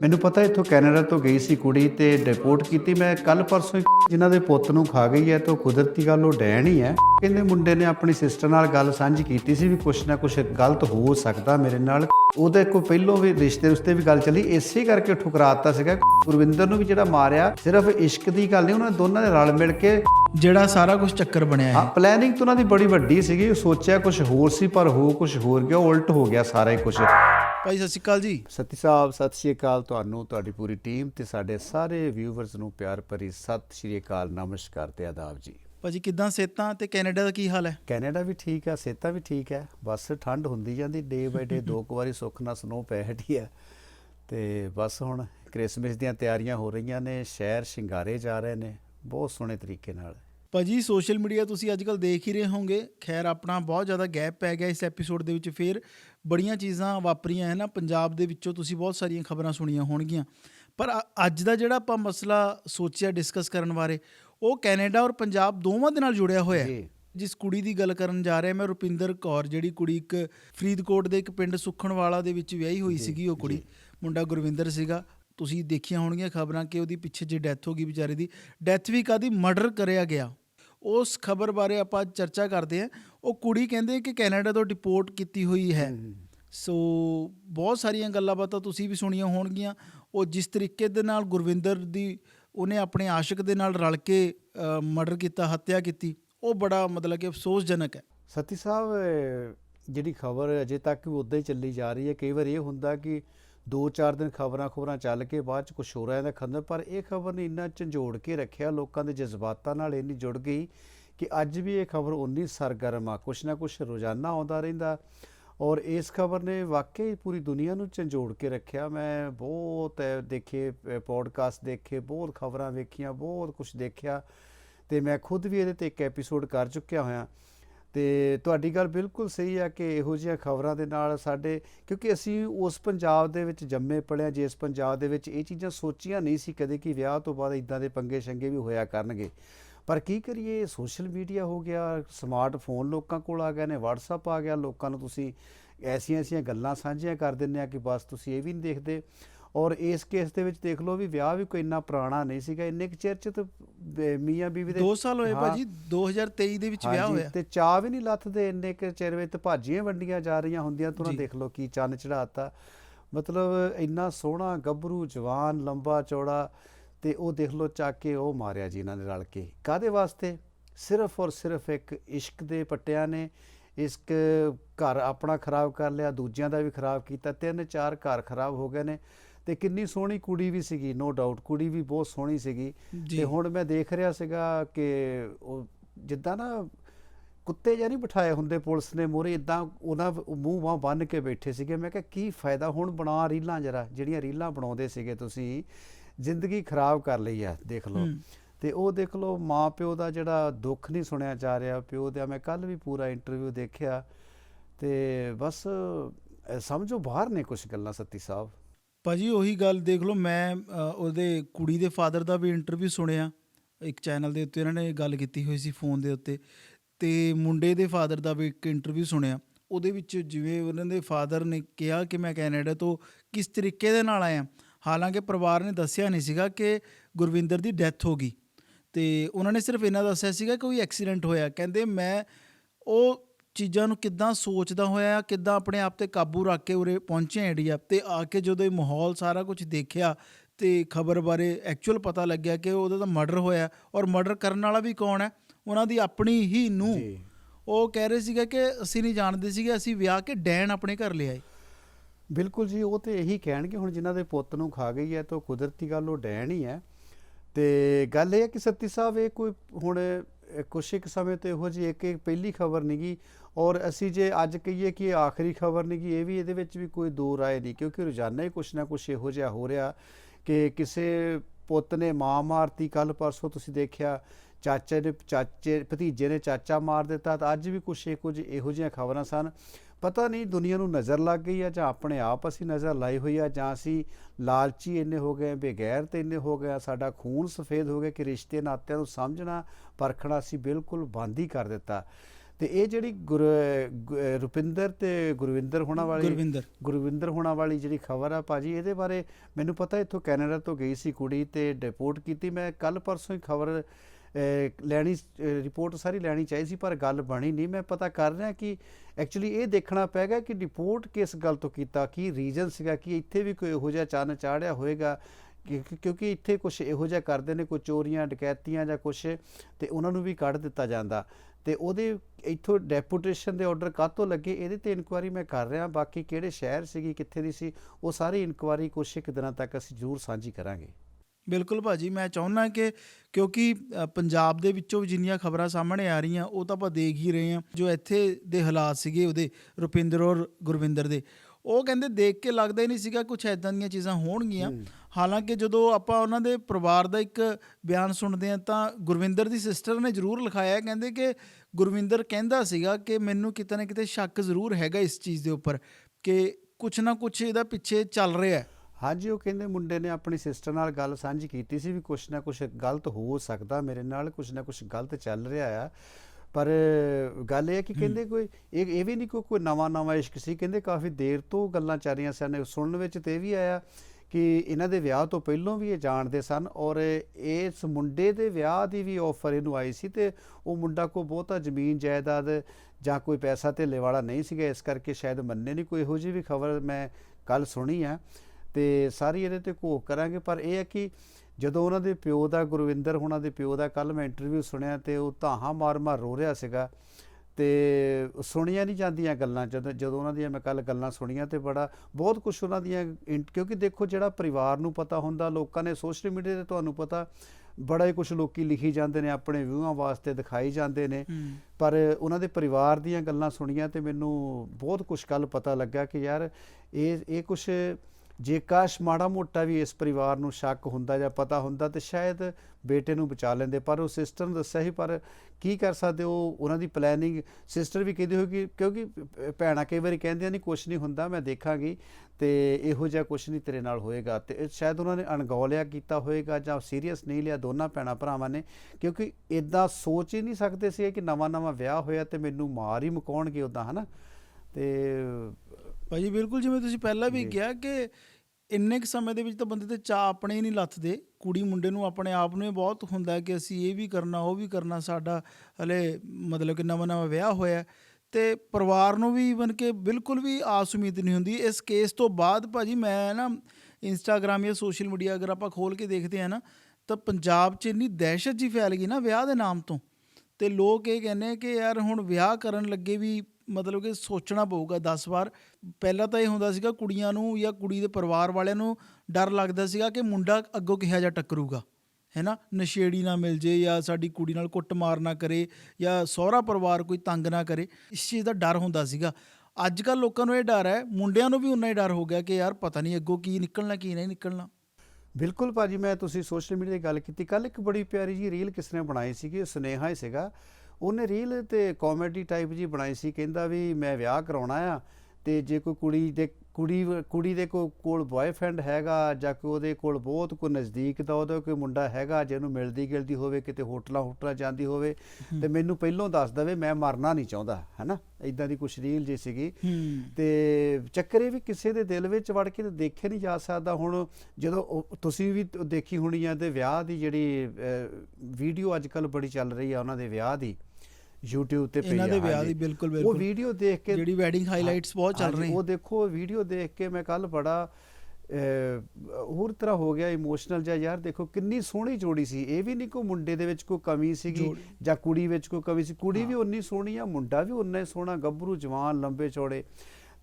ਮੈਨੂੰ ਪਤਾ ਇੱਥੋਂ ਕੈਨੇਡਾ ਤੋਂ ਗਈ ਸੀ ਕੁੜੀ ਤੇ ਡਿਪੋਰਟ ਕੀਤੀ। ਮੈਂ ਕੱਲ ਪਰਸੋਂ ਹੀ ਜਿਨ੍ਹਾਂ ਦੇ ਪੁੱਤ ਨੂੰ ਖਾ ਗਈ ਹੈ ਤੇ ਕੁਦਰਤੀ ਗੱਲ ਉਹ ਡੈਣ ਹੀ ਹੈ। ਕਹਿੰਦੇ ਮੁੰਡੇ ਨੇ ਆਪਣੀ ਸਿਸਟਰ ਨਾਲ ਗੱਲ ਸਾਂਝੀ ਕੀਤੀ ਸੀ ਵੀ ਕੁਛ ਨਾ ਕੁਛ ਗਲਤ ਹੋ ਸਕਦਾ ਮੇਰੇ ਨਾਲ। ਉਹਦੇ ਕੋਈ ਪਹਿਲੋਂ ਵੀ ਰਿਸ਼ਤੇ ਉਸਤੇ ਵੀ ਗੱਲ ਚੱਲੀ। ਇਸੇ ਕਰਕੇ ਠੁਕਰਾਤਾ ਸੀਗਾ। ਗੁਰਵਿੰਦਰ ਨੂੰ ਵੀ ਜਿਹੜਾ ਮਾਰਿਆ ਸਿਰਫ ਇਸ਼ਕ ਦੀ ਗੱਲ ਨਹੀਂ ਉਹਨਾਂ ਦੋਨਾਂ ਨੇ ਰਲ ਮਿਲ ਕੇ ਜਿਹੜਾ ਸਾਰਾ ਕੁਝ ਚੱਕਰ ਬਣਿਆ ਹਾਂ। ਹੈ ਪਲੈਨਿੰਗ ਤਾਂ ਉਹਨਾਂ ਦੀ ਬੜੀ ਵੱਡੀ ਸੀਗੀ। ਉਹ ਸੋਚਿਆ ਕੁਝ ਹੋਰ ਸੀ ਪਰ ਹੋ ਕੁਝ ਹੋਰ ਗਿਆ ਉਲਟ ਹੋ ਗਿਆ ਸਾਰਾ ਹੀ ਕੁਝ ਭਾਈ ਸਤਿ ਸ਼੍ਰੀ ਅਕਾਲ ਜੀ। ਸਤੀ ਸਾਹਿਬ ਸਤਿ ਸ਼੍ਰੀ ਅਕਾਲ। ਤੁਹਾਨੂੰ ਤੁਹਾਡੀ ਪੂਰੀ ਟੀਮ ਤੇ ਸਾਡੇ ਸਾਰੇ ਵਿਊਵਰਸ ਨੂੰ ਪਿਆਰ ਭਰੀ ਸਤਿ ਸ਼੍ਰੀ ਅਕਾਲ ਨਮਸਕਾਰ ਤੇ ਆਦਾਬ ਜੀ। ਭਾਜੀ ਕਿਦਾਂ ਸੇਤਾਂ ਤੇ ਕੈਨੇਡਾ ਦਾ ਕੀ ਹਾਲ ਹੈ? ਕੈਨੇਡਾ ਵੀ ਠੀਕ ਆ ਸੇਤਾ ਵੀ ਠੀਕ ਹੈ। ਬਸ ਠੰਡ ਹੁੰਦੀ ਜਾਂਦੀ ਡੇ ਬਾਈ ਡੇ ਦੋ ਕੁ ਵਾਰੀ ਸੁੱਖ ਨਾਲ ਸਨੋ ਪੈ ਹਟੀ ਆ ਤੇ ਬਸ ਹੁਣ ਕ੍ਰਿਸਮਸ ਦੀਆਂ ਤਿਆਰੀਆਂ ਹੋ ਰਹੀਆਂ ਨੇ ਸ਼ਹਿਰ ਸ਼ਿੰਗਾਰੇ ਜਾ ਰਹੇ ਨੇ ਬਹੁਤ ਸੋਹਣੇ ਤਰੀਕੇ ਨਾਲ। ਭਾਜੀ ਸੋਸ਼ਲ ਮੀਡੀਆ ਤੁਸੀਂ ਅੱਜਕੱਲ ਦੇਖ ਹੀ ਰਹੇ ਹੋਵੋਗੇ। ਖੈਰ ਆਪਣਾ ਬਹੁਤ ਜ਼ਿਆਦਾ ਗੈਪ ਪੈ ਗਿਆ ਇਸ ਐਪੀਸੋਡ ਦੇ ਵਿੱਚ। ਫੇਰ ਬੜੀਆਂ ਚੀਜ਼ਾਂ ਵਾਪਰੀਆਂ ਹੈ ਨਾ? ਪੰਜਾਬ ਦੇ ਵਿੱਚੋਂ ਤੁਸੀਂ ਬਹੁਤ ਸਾਰੀਆਂ ਖਬਰਾਂ ਸੁਣੀਆਂ ਹੋਣਗੀਆਂ। ਪਰ ਅੱਜ ਦਾ ਜਿਹੜਾ ਆਪਾਂ ਮਸਲਾ ਸੋਚਿਆ ਡਿਸਕਸ ਕਰਨ ਬਾਰੇ ਉਹ ਕੈਨੇਡਾ ਔਰ ਪੰਜਾਬ ਦੋਵਾਂ ਦੇ ਨਾਲ ਜੁੜਿਆ ਹੋਇਆ ਹੈ। ਜਿਸ ਕੁੜੀ ਦੀ ਗੱਲ ਕਰਨ ਜਾ ਰਿਹਾ ਮੈਂ ਰੁਪਿੰਦਰ ਕੌਰ ਜਿਹੜੀ ਕੁੜੀ ਇੱਕ ਫਰੀਦਕੋਟ ਦੇ ਇੱਕ ਪਿੰਡ ਸੁਖਣਵਾਲਾ ਦੇ ਵਿੱਚ ਵਿਆਹੀ ਹੋਈ ਸੀਗੀ ਉਹ ਕੁੜੀ। ਮੁੰਡਾ ਗੁਰਵਿੰਦਰ ਸੀਗਾ। ਤੁਸੀਂ ਦੇਖੀਆਂ ਹੋਣਗੀਆਂ ਖਬਰਾਂ ਕਿ ਉਹਦੀ ਪਿੱਛੇ ਜੇ ਡੈਥ ਹੋ ਗਈ ਵਿਚਾਰੇ ਦੀ। ਡੈਥ ਵੀ ਕਾਦੀ ਮਰਡਰ ਕਰਿਆ ਗਿਆ। ਉਸ ਖਬਰ ਬਾਰੇ ਆਪਾਂ ਚਰਚਾ ਕਰਦੇ ਹਾਂ। ਉਹ ਕੁੜੀ ਕਹਿੰਦੇ ਕਿ ਕੈਨੇਡਾ ਤੋਂ ਡਿਪੋਰਟ ਕੀਤੀ ਹੋਈ ਹੈ। ਸੋ ਬਹੁਤ ਸਾਰੀਆਂ ਗੱਲਾਂ ਬਾਤਾਂ ਤੁਸੀਂ ਵੀ ਸੁਣੀਆਂ ਹੋਣਗੀਆਂ। ਉਹ ਜਿਸ ਤਰੀਕੇ ਦੇ ਨਾਲ ਗੁਰਵਿੰਦਰ ਦੀ ਉਹਨੇ ਆਪਣੇ ਆਸ਼ਿਕ ਦੇ ਨਾਲ ਰਲ ਕੇ ਮਰਡਰ ਕੀਤਾ ਹੱਤਿਆ ਕੀਤੀ ਉਹ ਬੜਾ ਮਤਲਬ ਕਿ ਅਫਸੋਸਜਨਕ ਹੈ। ਸਤੀ ਸਾਹਿਬ ਜਿਹੜੀ ਖਬਰ ਅਜੇ ਤੱਕ ਵੀ ਉਦਾਂ ਹੀ ਚੱਲੀ ਜਾ ਰਹੀ ਹੈ। ਕਈ ਵਾਰ ਇਹ ਹੁੰਦਾ ਕਿ 2-4 ਦਿਨ ਖਬਰਾਂ ਖਬਰਾਂ ਚੱਲ ਕੇ ਬਾਅਦ ਚ ਕੁਝ ਹੋ ਰਿਹਾ ਇਹਦਾ ਖੰਦਰ, ਪਰ ਇਹ ਖਬਰ ਨੇ ਇੰਨਾ ਝੰਜੋੜ ਕੇ ਰੱਖਿਆ, ਲੋਕਾਂ ਦੇ ਜਜ਼ਬਾਤਾਂ ਨਾਲ ਇੰਨੀ ਜੁੜ ਗਈ ਕਿ ਅੱਜ ਵੀ ਇਹ ਖਬਰ ਉਨੀ ਸਰਗਰਮ ਆ, ਕੁਛ ਨਾ ਕੁਛ ਰੋਜ਼ਾਨਾ ਆਉਂਦਾ ਰਹਿੰਦਾ। ਔਰ ਇਸ ਖਬਰ ਨੇ ਵਾਕਈ ਪੂਰੀ ਦੁਨੀਆ ਨੂੰ ਝੰਜੋੜ ਕੇ ਰੱਖਿਆ। ਮੈਂ ਬਹੁਤ ਦੇਖੇ ਪੋਡਕਾਸਟ ਦੇਖੇ, ਬਹੁਤ ਖਬਰਾਂ ਵੇਖੀਆਂ, ਬਹੁਤ ਕੁਝ ਦੇਖਿਆ ਤੇ ਮੈਂ ਖੁਦ ਵੀ ਇਹਦੇ ਤੇ ਇੱਕ ਐਪੀਸੋਡ ਕਰ ਚੁੱਕਿਆ ਹੋਇਆ। ਤੇ ਤੁਹਾਡੀ ਗੱਲ ਬਿਲਕੁਲ ਸਹੀ ਹੈ ਕਿ ਇਹੋ ਜਿਹੀਆਂ ਖਬਰਾਂ ਦੇ ਨਾਲ ਸਾਡੇ, ਕਿਉਂਕਿ ਅਸੀਂ ਉਸ ਪੰਜਾਬ ਦੇ ਵਿੱਚ ਜੰਮੇ ਪੜਿਆ ਜਿਸ ਪੰਜਾਬ ਦੇ ਵਿੱਚ ਇਹ ਚੀਜ਼ਾਂ ਸੋਚੀਆਂ ਨਹੀਂ ਸੀ ਕਦੇ ਕਿ ਵਿਆਹ ਤੋਂ ਬਾਅਦ ਇਦਾਂ ਦੇ ਪੰਗੇ ਸ਼ੰਗੇ ਵੀ ਹੋਇਆ ਕਰਨਗੇ। ਪਰ ਕੀ ਕਰੀਏ, ਸੋਸ਼ਲ ਮੀਡੀਆ ਹੋ ਗਿਆ, ਸਮਾਰਟਫੋਨ ਲੋਕਾਂ ਕੋਲ ਆ ਗਏ ਨੇ, WhatsApp ਆ ਗਿਆ, ਲੋਕਾਂ ਨੂੰ ਤੁਸੀਂ ਐਸੀਆਂ ਐਸੀਆਂ ਗੱਲਾਂ ਸਾਂਝੀਆਂ ਕਰ ਦਿੰਦੇ ਆ ਕਿ ਬਸ ਤੁਸੀਂ ਇਹ ਵੀ ਨਹੀਂ ਦੇਖਦੇ। ਔਰ ਇਸ ਕੇਸ ਦੇ ਵਿੱਚ ਦੇਖ ਲਓ ਵੀ ਵਿਆਹ ਵੀ ਕੋਈ ਇੰਨਾ ਪੁਰਾਣਾ ਨਹੀਂ ਸੀਗਾ ਇੰਨੇ ਕੁ ਚਿਰ ਚ ਤਾਂ ਮੀਆਂ ਬੀਵੀ ਦੇ 2 ਸਾਲ ਹੋਏ। ਭਾਜੀ 2023 ਦੇ ਵਿੱਚ ਵਿਆਹ ਹੋਇਆ। ਤੇ ਚਾਹ ਵੀ ਨਹੀਂ ਲੱਥਦੇ ਇੰਨੇ ਕੁ ਚਿਰ ਵਿੱਚ ਭਾਜੀਆਂ ਵੰਡੀਆਂ ਜਾ ਰਹੀਆਂ ਹੁੰਦੀਆਂ ਤੁਰਾਂ ਜੀ। ਦੇਖ ਲਓ ਕੀ ਚੰਨ ਚੜਾਤਾ ਮਤਲਬ ਇੰਨਾ ਸੋਹਣਾ ਗੱਭਰੂ ਜਵਾਨ ਲੰਬਾ ਚੌੜਾ ਤੇ ਉਹ ਦੇਖ ਲਓ ਚੱਕ ਕੇ ਉਹ ਮਾਰਿਆ ਜੀ ਇਹਨਾਂ ਨੇ ਰਲ ਕੇ। ਕਾਦੇ ਵਾਸਤੇ? ਸਿਰਫ ਔਰ ਸਿਰਫ ਇੱਕ ਇਸ਼ਕ ਦੇ ਪੱਟਿਆਂ ਨੇ ਇਸ਼ਕ ਘਰ ਆਪਣਾ ਖਰਾਬ ਕਰ ਲਿਆ ਦੂਜਿਆਂ ਦਾ ਵੀ ਖਰਾਬ ਕੀਤਾ ਤਿੰਨ ਚਾਰ ਘਰ ਖਰਾਬ ਹੋ ਗਏ ਨੇ। ਤੇ ਕਿੰਨੀ ਸੋਹਣੀ ਕੁੜੀ ਵੀ ਸੀਗੀ ਨੋ ਡਾਊਟ ਕੁੜੀ ਵੀ ਬਹੁਤ ਸੋਹਣੀ ਸੀਗੀ। ਤੇ ਹੁਣ ਮੈਂ ਦੇਖ ਰਿਹਾ ਸੀਗਾ ਕਿ ਉਹ ਜਿੱਦਾਂ ਨਾ ਕੁੱਤੇ ਜਾਂ ਨਹੀਂ ਬਿਠਾਏ ਹੁੰਦੇ ਪੁਲਿਸ ਨੇ ਮੋਰੇ ਇਦਾਂ ਉਹਨਾਂ ਮੂੰਹ ਬਾਹ ਬੰਨ ਕੇ ਬੈਠੇ ਸੀਗੇ। ਮੈਂ ਕਿਹਾ ਕੀ ਫਾਇਦਾ ਹੁਣ ਬਣਾ ਰੀਲਾਂ ਜਰਾ ਜਿਹੜੀਆਂ ਰੀਲਾਂ ਬਣਾਉਂਦੇ ਸੀਗੇ ਤੁਸੀਂ ਜ਼ਿੰਦਗੀ ਖਰਾਬ ਕਰ ਲਈ ਆ ਦੇਖ ਲਓ। ਤੇ ਉਹ ਦੇਖ ਲਓ ਮਾਂ ਪਿਓ ਦਾ ਜਿਹੜਾ ਦੁੱਖ ਨਹੀਂ ਸੁਣਿਆ ਜਾ ਰਿਹਾ ਪਿਓ ਦਾ ਮੈਂ ਕੱਲ ਵੀ ਪੂਰਾ ਇੰਟਰਵਿਊ ਦੇਖਿਆ। ਤੇ ਬਸ ਸਮਝੋ ਬਾਹਰ ਨੇ ਕੁਝ ਗੱਲਾਂ ਸੱਤੀ ਸਾਹਿਬ। ਭਾਜੀ ਉਹੀ ਗੱਲ ਦੇਖ ਲਓ ਮੈਂ ਅ, ਉਹਦੇ ਕੁੜੀ ਦੇ ਫਾਦਰ ਦਾ ਵੀ ਇੰਟਰਵਿਊ ਸੁਣਿਆ। ਇੱਕ ਚੈਨਲ ਦੇ ਉੱਤੇ ਉਹਨਾਂ ਨੇ ਗੱਲ ਕੀਤੀ ਹੋਈ ਸੀ ਫੋਨ ਦੇ ਉੱਤੇ। ਤੇ ਮੁੰਡੇ ਦੇ ਫਾਦਰ ਦਾ ਵੀ ਇੱਕ ਇੰਟਰਵਿਊ ਸੁਣਿਆ। ਉਹਦੇ ਵਿੱਚ ਜਿਵੇਂ ਉਹਨਾਂ ਦੇ ਫਾਦਰ ਨੇ ਕਿਹਾ ਕਿ ਮੈਂ ਕੈਨੇਡਾ ਤੋਂ ਕਿਸ ਤਰੀਕੇ ਦੇ ਨਾਲ ਆਇਆ। ਹਾਲਾਂਕਿ ਪਰਿਵਾਰ ਨੇ ਦੱਸਿਆ ਨਹੀਂ ਸੀਗਾ ਕਿ ਗੁਰਵਿੰਦਰ ਦੀ ਡੈਥ ਹੋ ਗਈ। ਤੇ ਉਹਨਾਂ ਨੇ ਸਿਰਫ ਇਹਨਾਂ ਦੱਸਿਆ ਸੀਗਾ ਕਿ ਕੋਈ ਐਕਸੀਡੈਂਟ ਹੋਇਆ। ਕਹਿੰਦੇ ਮੈਂ ਉਹ ਚੀਜ਼ਾਂ ਨੂੰ ਕਿੱਦਾਂ ਸੋਚਦਾ ਹੋਇਆ ਕਿੱਦਾਂ ਆਪਣੇ ਆਪ ਤੇ ਕਾਬੂ ਰੱਖ ਕੇ ਉਰੇ ਪਹੁੰਚਿਆ ਇੰਡੀਆ ਤੇ ਆ ਕੇ ਜਦੋਂ ਇਹ ਮਾਹੌਲ ਸਾਰਾ ਕੁਝ ਦੇਖਿਆ ਤੇ ਖਬਰ ਬਾਰੇ ਐਕਚੁਅਲ ਪਤਾ ਲੱਗਿਆ ਕਿ ਉਹਦਾ ਤਾਂ ਮਰਡਰ ਹੋਇਆ। ਔਰ ਮਰਡਰ ਕਰਨ ਵਾਲਾ ਵੀ ਕੌਣ ਹੈ? ਉਹਨਾਂ ਦੀ ਆਪਣੀ ਹੀ ਨੂੰ ਜੀ। ਉਹ ਕਹਿ ਰਹੇ ਸੀਗੇ ਕਿ ਅਸੀਂ ਨਹੀਂ ਜਾਣਦੇ ਸੀਗੇ ਅਸੀਂ ਵਿਆਹ ਕੇ ਡੈਨ ਆਪਣੇ ਘਰ ਲਿਆਏ। ਬਿਲਕੁਲ ਜੀ ਉਹ ਤੇ ਇਹੀ ਕਹਿਣਗੇ ਹੁਣ ਜਿਨ੍ਹਾਂ ਦੇ ਪੁੱਤ ਨੂੰ ਖਾ ਗਈ ਹੈ ਤਾਂ ਕੁਦਰਤੀ ਗੱਲ ਉਹ ਡੈਣ ਹੀ ਹੈ। ਤੇ ਗੱਲ ਇਹ ਹੈ ਕਿ ਸੱਤੀ ਸਾਹਿਬ ਇਹ ਕੋਈ ਹੁਣ ਕੁਛ ਇੱਕ ਸਮੇਂ ਤੇ ਇਹੋ ਜਿਹੀ ਇੱਕ ਇੱਕ ਪਹਿਲੀ ਖਬਰ ਨਹੀਂਗੀ ਔਰ ਅਸੀਂ ਜੇ ਅੱਜ ਕਹੀਏ ਕਿ ਇਹ ਆਖਰੀ ਖਬਰ ਨਹੀਂ ਕਿ ਇਹ ਵੀ ਇਹਦੇ ਵਿੱਚ ਵੀ ਕੋਈ ਦੋ ਰਾਏ ਨਹੀਂ ਕਿਉਂਕਿ ਰੋਜ਼ਾਨਾ ਹੀ ਕੁਛ ਨਾ ਕੁਛ ਇਹੋ ਜਿਹਾ ਹੋ ਰਿਹਾ ਕਿ ਕਿਸੇ ਪੁੱਤ ਨੇ ਮਾਂ ਮਾਰਤੀ ਕੱਲ ਪਰਸੋਂ ਤੁਸੀਂ ਦੇਖਿਆ ਚਾਚੇ ਨੇ ਚਾਚੇ ਭਤੀਜੇ ਨੇ ਚਾਚਾ ਮਾਰ ਦਿੱਤਾ ਤਾਂ ਅੱਜ ਵੀ ਕੁਛ ਇਹ ਕੁਝ ਇਹੋ ਜਿਹੀਆਂ ਖਬਰਾਂ ਸਨ। ਪਤਾ ਨਹੀਂ ਦੁਨੀਆ ਨੂੰ ਨਜ਼ਰ ਲੱਗ ਗਈ ਆ ਜਾਂ ਆਪਣੇ ਆਪ ਅਸੀਂ ਨਜ਼ਰ ਲਾਈ ਹੋਈ ਆ ਜਾਂ ਅਸੀਂ ਲਾਲਚੀ ਇੰਨੇ ਹੋ ਗਏ ਬੇਗੈਰ ਤੇ ਇੰਨੇ ਹੋ ਗਏ ਆ, ਸਾਡਾ ਖੂਨ ਸਫੇਦ ਹੋ ਗਿਆ ਕਿ ਰਿਸ਼ਤੇ ਨਾਤਿਆਂ ਨੂੰ ਸਮਝਣਾ ਪਰਖਣਾ ਅਸੀਂ ਬਿਲਕੁਲ ਬੰਦ ਹੀ ਕਰ ਦਿੱਤਾ। ਤੇ ਇਹ ਜਿਹੜੀ ਰੁਪਿੰਦਰ ਤੇ ਗੁਰਵਿੰਦਰ ਹੋਣਾ ਵਾਲੀ ਗੁਰਵਿੰਦਰ। ਗੁਰਵਿੰਦਰ ਹੋਣਾ ਵਾਲੀ ਜਿਹੜੀ ਖਬਰ ਆ ਭਾਜੀ ਇਹਦੇ ਬਾਰੇ ਮੈਨੂੰ ਪਤਾ ਇੱਥੋਂ ਕੈਨੇਡਾ ਤੋਂ ਗਈ ਸੀ ਕੁੜੀ ਤੇ ਡਿਪੋਰਟ ਕੀਤੀ। ਮੈਂ ਕੱਲ ਪਰਸੋਂ ਹੀ ਖਬਰ ਲੈਣੀ ਰਿਪੋਰਟ ਸਾਰੀ ਲੈਣੀ ਚਾਹੀ ਸੀ ਪਰ ਗੱਲ ਬਣੀ ਨਹੀਂ। ਮੈਂ ਪਤਾ ਕਰ ਰਿਹਾ ਕਿ ਐਕਚੁਅਲੀ ਇਹ ਦੇਖਣਾ ਪੈਗਾ ਕਿ ਡਿਪੋਰਟ ਕਿਸ ਗੱਲ ਤੋਂ ਕੀਤਾ ਕੀ ਰੀਜ਼ਨ ਸੀਗਾ ਕਿ ਇੱਥੇ ਵੀ ਕੋਈ ਇਹੋ ਜਿਹਾ ਚੰਨ ਚਾੜਿਆ ਕਿ- ਕਿਉਂਕਿ ਇੱਥੇ ਕੁਝ ਇਹੋ ਜਿਹਾ ਕਰਦੇ ਨੇ ਕੋਈ ਚੋਰੀਆਂ ਡਕੈਤੀਆਂ ਜਾਂ ਕੁਝ ਤੇ ਉਹਨਾਂ ਨੂੰ ਵੀ ਕੱਢ ਦਿੱਤਾ ਜਾਂਦਾ। ਤੇ ਉਹਦੇ ਇੱਥੋਂ ਡੈਪੂਟੇਸ਼ਨ ਦੇ ਆਰਡਰ ਕਾਹਤੋਂ ਲੱਗੇ ਇਹਦੇ ਤੇ ਇਨਕੁਆਰੀ ਮੈਂ ਕਰ ਰਿਹਾ ਬਾਕੀ ਕਿਹੜੇ ਸ਼ਹਿਰ ਸੀਗੀ ਕਿੱਥੇ ਦੀ ਸੀ ਉਹ ਸਾਰੀ ਇਨਕੁਆਰੀ ਕੁਛ ਇੱਕ ਦਿਨਾਂ ਤੱਕ ਅਸੀਂ ਜ਼ਰੂਰ ਸਾਂਝੀ ਕਰਾਂਗੇ। ਬਿਲਕੁਲ ਭਾਜੀ ਮੈਂ ਚਾਹੁੰਦਾ ਕਿ ਕਿਉਂਕਿ ਪੰਜਾਬ ਦੇ ਵਿੱਚੋਂ ਜਿੰਨੀਆਂ ਖਬਰਾਂ ਸਾਹਮਣੇ ਆ ਰਹੀਆਂ ਉਹ ਤਾਂ ਆਪਾਂ ਦੇਖ ਹੀ ਰਹੇ ਹਾਂ ਜੋ ਇੱਥੇ ਦੇ ਹਾਲਾਤ ਸੀਗੇ ਉਹਦੇ ਰੁਪਿੰਦਰ ਔਰ ਗੁਰਵਿੰਦਰ ਦੇ। ਉਹ ਕਹਿੰਦੇ ਦੇਖ ਕੇ ਲੱਗਦਾ ਹੀ ਨਹੀਂ ਸੀਗਾ ਕੁਝ ਐਦਾਂ ਦੀਆਂ ਚੀਜ਼ਾਂ ਹੋਣਗੀਆਂ। ਹਾਲਾਂਕਿ ਜਦੋਂ ਆਪਾਂ ਉਹਨਾਂ ਦੇ ਪਰਿਵਾਰ ਦਾ ਇੱਕ ਬਿਆਨ ਸੁਣਦੇ ਹਾਂ ਤਾਂ ਗੁਰਵਿੰਦਰ ਦੀ ਸਿਸਟਰ ਨੇ ਜ਼ਰੂਰ ਲਿਖਾਇਆ ਕਹਿੰਦੇ ਕਿ ਗੁਰਵਿੰਦਰ ਕਹਿੰਦਾ ਸੀਗਾ ਕਿ ਮੈਨੂੰ ਕਿਤੇ ਨਾ ਕਿਤੇ ਸ਼ੱਕ ਜ਼ਰੂਰ ਹੈਗਾ ਇਸ ਚੀਜ਼ ਦੇ ਉੱਪਰ ਕਿ ਕੁਛ ਨਾ ਕੁਛ ਇਹਦਾ ਪਿੱਛੇ ਚੱਲ ਰਿਹਾ ਹੈ। ਹਾਂਜੀ, ਉਹ ਕਹਿੰਦੇ ਮੁੰਡੇ ਨੇ ਆਪਣੀ ਸਿਸਟਰ ਨਾਲ ਗੱਲ ਸਾਂਝੀ ਕੀਤੀ ਸੀ ਵੀ ਕੁਛ ਨਾ ਕੁਛ ਗਲਤ ਹੋ ਸਕਦਾ ਮੇਰੇ ਨਾਲ, ਕੁਛ ਨਾ ਕੁਛ ਗਲਤ ਚੱਲ ਰਿਹਾ ਆ। ਪਰ ਗੱਲ ਇਹ ਹੈ ਕਿ ਕਹਿੰਦੇ ਕੋਈ ਇਹ ਇਹ ਵੀ ਨਹੀਂ ਕੋਈ ਕੋਈ ਨਵਾਂ ਨਵਾਂ ਇਸ਼ਕ ਸੀ। ਕਹਿੰਦੇ ਕਾਫੀ ਦੇਰ ਤੋਂ ਗੱਲਾਂ ਚੱਲ ਰਹੀਆਂ ਸਨ। ਸੁਣਨ ਵਿੱਚ ਤੇ ਇਹ ਵੀ ਆਇਆ ਕਿ ਇਹਨਾਂ ਦੇ ਵਿਆਹ ਤੋਂ ਪਹਿਲਾਂ ਵੀ ਇਹ ਜਾਣਦੇ ਸਨ ਔਰ ਇਸ ਮੁੰਡੇ ਦੇ ਵਿਆਹ ਦੀ ਵੀ ਆਫਰ ਇਹਨੂੰ ਆਈ ਸੀ ਤੇ ਉਹ ਮੁੰਡਾ ਕੋ ਬਹੁਤਾ ਜ਼ਮੀਨ ਜਾਇਦਾਦ ਜਾਂ ਕੋਈ ਪੈਸਾ ਧੇਲੇ ਵਾਲਾ ਨਹੀਂ ਸੀਗਾ, ਇਸ ਕਰਕੇ ਸ਼ਾਇਦ ਮੰਨੇ ਨਹੀਂ, ਕੋਈ ਇਹੋ ਜਿਹੀ ਵੀ ਖਬਰ ਮੈਂ ਕੱਲ ਸੁਣੀ ਆ ਤੇ ਸਾਰੀ ਇਹਦੇ ਤੇ ਘੋਖ ਕਰਾਂਗੇ। ਪਰ ਇਹ ਹੈ ਕਿ ਜਦੋਂ ਉਹਨਾਂ ਦੇ ਪਿਓ ਦਾ ਗੁਰਵਿੰਦਰ ਹੋਣਾ, ਦੇ ਪਿਓ ਦਾ ਕੱਲ ਮੈਂ ਇੰਟਰਵਿਊ ਸੁਣਿਆ ਤੇ ਉਹ ਧਾਹਾਂ ਮਾਰ-ਮਾਰ ਰੋ ਰਿਹਾ ਸੀਗਾ ਤੇ ਸੁਣੀਆਂ ਨਹੀਂ ਜਾਂਦੀਆਂ ਗੱਲਾਂ ਜਦੋਂ ਜਦੋਂ ਉਹਨਾਂ ਦੀਆਂ ਮੈਂ ਕੱਲ ਗੱਲਾਂ ਸੁਣੀਆਂ ਤੇ ਬੜਾ ਬਹੁਤ ਕੁਝ ਉਹਨਾਂ ਦੀਆਂ ਕਿਉਂਕਿ ਦੇਖੋ ਜਿਹੜਾ ਪਰਿਵਾਰ ਨੂੰ ਪਤਾ ਹੁੰਦਾ ਲੋਕਾਂ ਨੇ ਸੋਸ਼ਲ ਮੀਡੀਆ ਤੇ ਤੁਹਾਨੂੰ ਪਤਾ ਬੜਾ ਹੀ ਕੁਝ ਲੋਕੀ ਲਿਖੀ ਜਾਂਦੇ ਨੇ ਆਪਣੇ ਵਿਊਆਂ ਵਾਸਤੇ ਦਿਖਾਈ ਜਾਂਦੇ ਨੇ। ਪਰ ਉਹਨਾਂ ਦੇ ਪਰਿਵਾਰ ਦੀਆਂ ਗੱਲਾਂ ਸੁਣੀਆਂ ਤੇ ਮੈਨੂੰ ਬਹੁਤ ਕੁਝ ਕੱਲ ਪਤਾ ਲੱਗਾ ਕਿ ਯਾਰ ਇਹ ਇਹ ਕੁਝ ਜੇ ਕਾਸ਼ ਮਾੜਾ ਮੋਟਾ ਵੀ ਇਸ ਪਰਿਵਾਰ ਨੂੰ ਸ਼ੱਕ ਹੁੰਦਾ ਜਾਂ ਪਤਾ ਹੁੰਦਾ ਤੇ ਸ਼ਾਇਦ ਬੇਟੇ ਨੂੰ ਬਚਾ ਲੈਂਦੇ। ਪਰ ਉਹ ਸਿਸਟਰ ਨੂੰ ਦੱਸਿਆ ਸੀ ਪਰ ਕੀ ਕਰ ਸਕਦੇ? ਉਹ ਉਹਨਾਂ ਦੀ ਪਲੈਨਿੰਗ ਸਿਸਟਰ ਵੀ ਕਹਿੰਦੀ ਹੋਗੀ ਕਿਉਂਕਿ ਭੈਣਾਂ ਕਈ ਵਾਰੀ ਕਹਿੰਦੀਆਂ ਨਹੀਂ ਕੁਝ ਨਹੀਂ ਹੁੰਦਾ ਮੈਂ ਦੇਖਾਂਗੀ ਤੇ ਇਹੋ ਜਿਹਾ ਕੁਝ ਨਹੀਂ ਤੇਰੇ ਨਾਲ ਹੋਏਗਾ। ਤੇ ਸ਼ਾਇਦ ਉਹਨਾਂ ਨੇ ਅਣਗੌਲਿਆ ਕੀਤਾ ਹੋਏਗਾ ਜਾਂ ਸੀਰੀਅਸ ਨਹੀਂ ਲਿਆ ਦੋਨਾਂ ਭੈਣਾਂ ਭਰਾਵਾਂ ਨੇ ਕਿਉਂਕਿ ਇਦਾਂ ਸੋਚ ਹੀ ਨਹੀਂ ਸਕਦੇ ਸੀ ਕਿ ਨਵਾਂ ਨਵਾਂ ਵਿਆਹ ਹੋਇਆ ਤੇ ਮੈਨੂੰ ਮਾਰ ਹੀ ਮੁਕਾਉਣਗੇ ਉਦਾਂ ਹਨਾ? ਤੇ ਭਾਜੀ ਬਿਲਕੁਲ ਜਿਵੇਂ ਤੁਸੀਂ ਪਹਿਲਾਂ ਵੀ। ਕਿਹਾ ਕਿ ਇੰਨੇ ਕੁ ਸਮੇਂ ਦੇ ਵਿੱਚ ਤਾਂ ਬੰਦੇ ਤੇ ਚਾਹ ਆਪਣੇ ਹੀ ਨਹੀਂ ਲੱਥਦੇ। ਕੁੜੀ ਮੁੰਡੇ ਨੂੰ ਆਪਣੇ ਆਪ ਨੂੰ ਇਹ ਬਹੁਤ ਹੁੰਦਾ ਕਿ ਅਸੀਂ ਇਹ ਵੀ ਕਰਨਾ, ਉਹ ਵੀ ਕਰਨਾ, ਸਾਡਾ ਹਲੇ ਮਤਲਬ ਕਿ ਨਵਾਂ ਨਵਾਂ ਵਿਆਹ ਹੋਇਆ ਹੈ। ਤੇ ਪਰਿਵਾਰ ਨੂੰ ਵੀ ਬਣ ਕੇ ਬਿਲਕੁਲ ਵੀ ਆਸ ਉਮੀਦ ਨਹੀਂ ਹੁੰਦੀ। ਇਸ ਕੇਸ ਤੋਂ ਬਾਅਦ ਭਾਜੀ ਮੈਂ ਨਾ ਇੰਸਟਾਗ੍ਰam ਜਾਂ ਸੋਸ਼ਲ ਮੀਡੀਆ ਅਗਰ ਆਪਾਂ ਖੋਲ ਕੇ ਦੇਖਦੇ ਆ ਨਾ, ਤਾਂ ਪੰਜਾਬ 'ਚ ਇੰਨੀ ਦਹਿਸ਼ਤ ਜੀ ਫੈਲ ਗਈ ਨਾ ਵਿਆਹ ਦੇ ਨਾਮ ਤੋਂ। ਤੇ ਲੋਕ ਇਹ ਕਹਿੰਦੇ ਕਿ ਯਾਰ ਹੁਣ ਵਿਆਹ ਕਰਨ ਲੱਗੇ ਵੀ ਮਤਲਬ ਕਿ ਸੋਚਣਾ ਪਊਗਾ 10 ਵਾਰ। ਪਹਿਲਾਂ ਤਾਂ ਇਹ ਹੁੰਦਾ ਸੀਗਾ ਕੁੜੀਆਂ ਨੂੰ ਜਾਂ ਕੁੜੀ ਦੇ ਪਰਿਵਾਰ ਵਾਲਿਆਂ ਨੂੰ ਡਰ ਲੱਗਦਾ ਸੀਗਾ ਕਿ ਮੁੰਡਾ ਅੱਗੋਂ ਕਿਹਾ ਜਾ ਟੱਕਰੂਗਾ ਹੈਨਾ ਨਸ਼ੇੜੀ ਨਾ ਮਿਲ ਜੇ ਜਾਂ ਸਾਡੀ ਕੁੜੀ ਨਾਲ ਕੁੱਟਮਾਰ ਨਾ ਕਰੇ ਜਾਂ ਸਹੁਰਾ ਪਰਿਵਾਰ ਕੋਈ ਤੰਗ ਨਾ ਕਰੇ, ਇਸ ਚੀਜ਼ ਦਾ ਡਰ ਹੁੰਦਾ ਸੀਗਾ। ਅੱਜ ਕੱਲ ਲੋਕਾਂ ਨੂੰ ਇਹ ਡਰ ਹੈ, ਮੁੰਡਿਆਂ ਨੂੰ ਵੀ ਉਨਾ ਹੀ ਡਰ ਹੋ ਗਿਆ ਕਿ ਯਾਰ ਪਤਾ ਨਹੀਂ ਅੱਗੋਂ ਕੀ ਨਿਕਲਣਾ, ਕੀ ਨਹੀਂ ਨਿਕਲਣਾ। ਬਿਲਕੁਲ ਭਾਜੀ, ਮੈਂ ਤੁਸੀਂ ਸੋਸ਼ਲ ਮੀਡੀਆ ਦੀ ਗੱਲ ਕੀਤੀ ਕੱਲ ਇੱਕ ਬੜੀ ਪਿਆਰੀ ਜੀ ਰੀਲ ਕਿਸ ਨੇ ਬਣਾਈ ਸੀਗੀ ਸੁਨੇਹਾ ਹੀ ਸੀਗਾ। ਉਹਨੇ ਰੀਲ ਤੇ ਕਾਮੇਡੀ ਟਾਈਪ ਜੀ ਬਣਾਈ ਸੀ ਕਹਿੰਦਾ ਵੀ ਮੈਂ ਵਿਆਹ ਕਰਾਉਣਾ ਆ ਤੇ ਜੇ ਕੋਈ ਕੁੜੀ ਦੇ ਕੁੜੀ ਕੁੜੀ ਦੇ ਕੋ ਕੋਲ ਬॉयਫ੍ਰੈਂਡ ਹੈਗਾ ਜਾਂ ਕੋਈ ਉਹਦੇ ਕੋਲ ਬਹੁਤ ਕੋਈ ਨਜ਼ਦੀਕ ਦਾ ਉਹਦਾ ਕੋਈ ਮੁੰਡਾ ਹੈਗਾ ਜਿਹਨੂੰ ਮਿਲਦੀ ਗਿਲਦੀ ਹੋਵੇ ਕਿਤੇ ਹੋਟਲਾਂ ਹੋਟਲਾਂ ਜਾਂਦੀ ਹੋਵੇ ਤੇ ਮੈਨੂੰ ਪਹਿਲਾਂ ਦੱਸ ਦਵੇ ਮੈਂ ਮਰਨਾ ਨਹੀਂ ਚਾਹੁੰਦਾ ਹੈਨਾ? ਇਦਾਂ ਦੀ ਕੁਛ ਰੀਲ ਜੀ ਸੀਗੀ। ਤੇ ਚੱਕਰ ਵੀ ਕਿਸੇ ਦੇ ਦਿਲ ਵਿੱਚ ਵੜ ਕੇ ਤੇ ਦੇਖਿਆ ਨਹੀਂ ਜਾ ਸਕਦਾ। ਹੁਣ ਜਦੋਂ ਤੁਸੀਂ ਵੀ ਦੇਖੀ ਹੋਣੀ ਆ ਤੇ ਵਿਆਹ ਦੀ ਜਿਹੜੀ ਵੀਡੀਓ ਅੱਜ ਕੱਲ ਬੜੀ ਚੱਲ ਰਹੀ ਆ ਉਹਨਾਂ ਦੇ ਵਿਆਹ ਦੀ। YouTube ਤੇ ਪਈ ਇਹਨਾਂ ਦੇ ਵਿਆਹ। ਦੀ ਬਿਲਕੁਲ ਉਹ ਬਿਲਕੁਲ। ਵੀਡੀਓ ਦੇਖ ਕੇ ਜਿਹੜੀ ਵੈਡਿੰਗ ਹਾਈਲਾਈਟਸ ਬਹੁਤ ਚੱਲ ਰਹੀਆਂ। ਉਹ ਦੇਖੋ ਵੀਡੀਓ ਦੇਖ ਕੇ ਮੈਂ ਕੱਲ ਬੜਾ ਹੋਰ ਤਰ੍ਹਾਂ ਹੋ ਗਿਆ ਇਮੋਸ਼ਨਲ ਜਿਹਾ। ਯਾਰ ਦੇਖੋ ਕਿੰਨੀ ਸੋਹਣੀ ਜੋੜੀ ਸੀ। ਇਹ ਵੀ ਨਹੀਂ ਕੋਈ ਮੁੰਡੇ ਦੇ ਵਿੱਚ ਕੋਈ ਕਮੀ ਸੀਗੀ। ਜਾਂ ਕੁੜੀ ਵਿੱਚ ਕੋਈ ਕਮੀ ਸੀ। ਕੁੜੀ ਵੀ ਉਨੀ ਸੋਹਣੀ ਆ ਮੁੰਡਾ ਵੀ ਉਨਾ ਹੀ ਸੋਹਣਾ ਗੱਭਰੂ ਜਵਾਨ ਲੰਬੇ ਚੌੜੇ।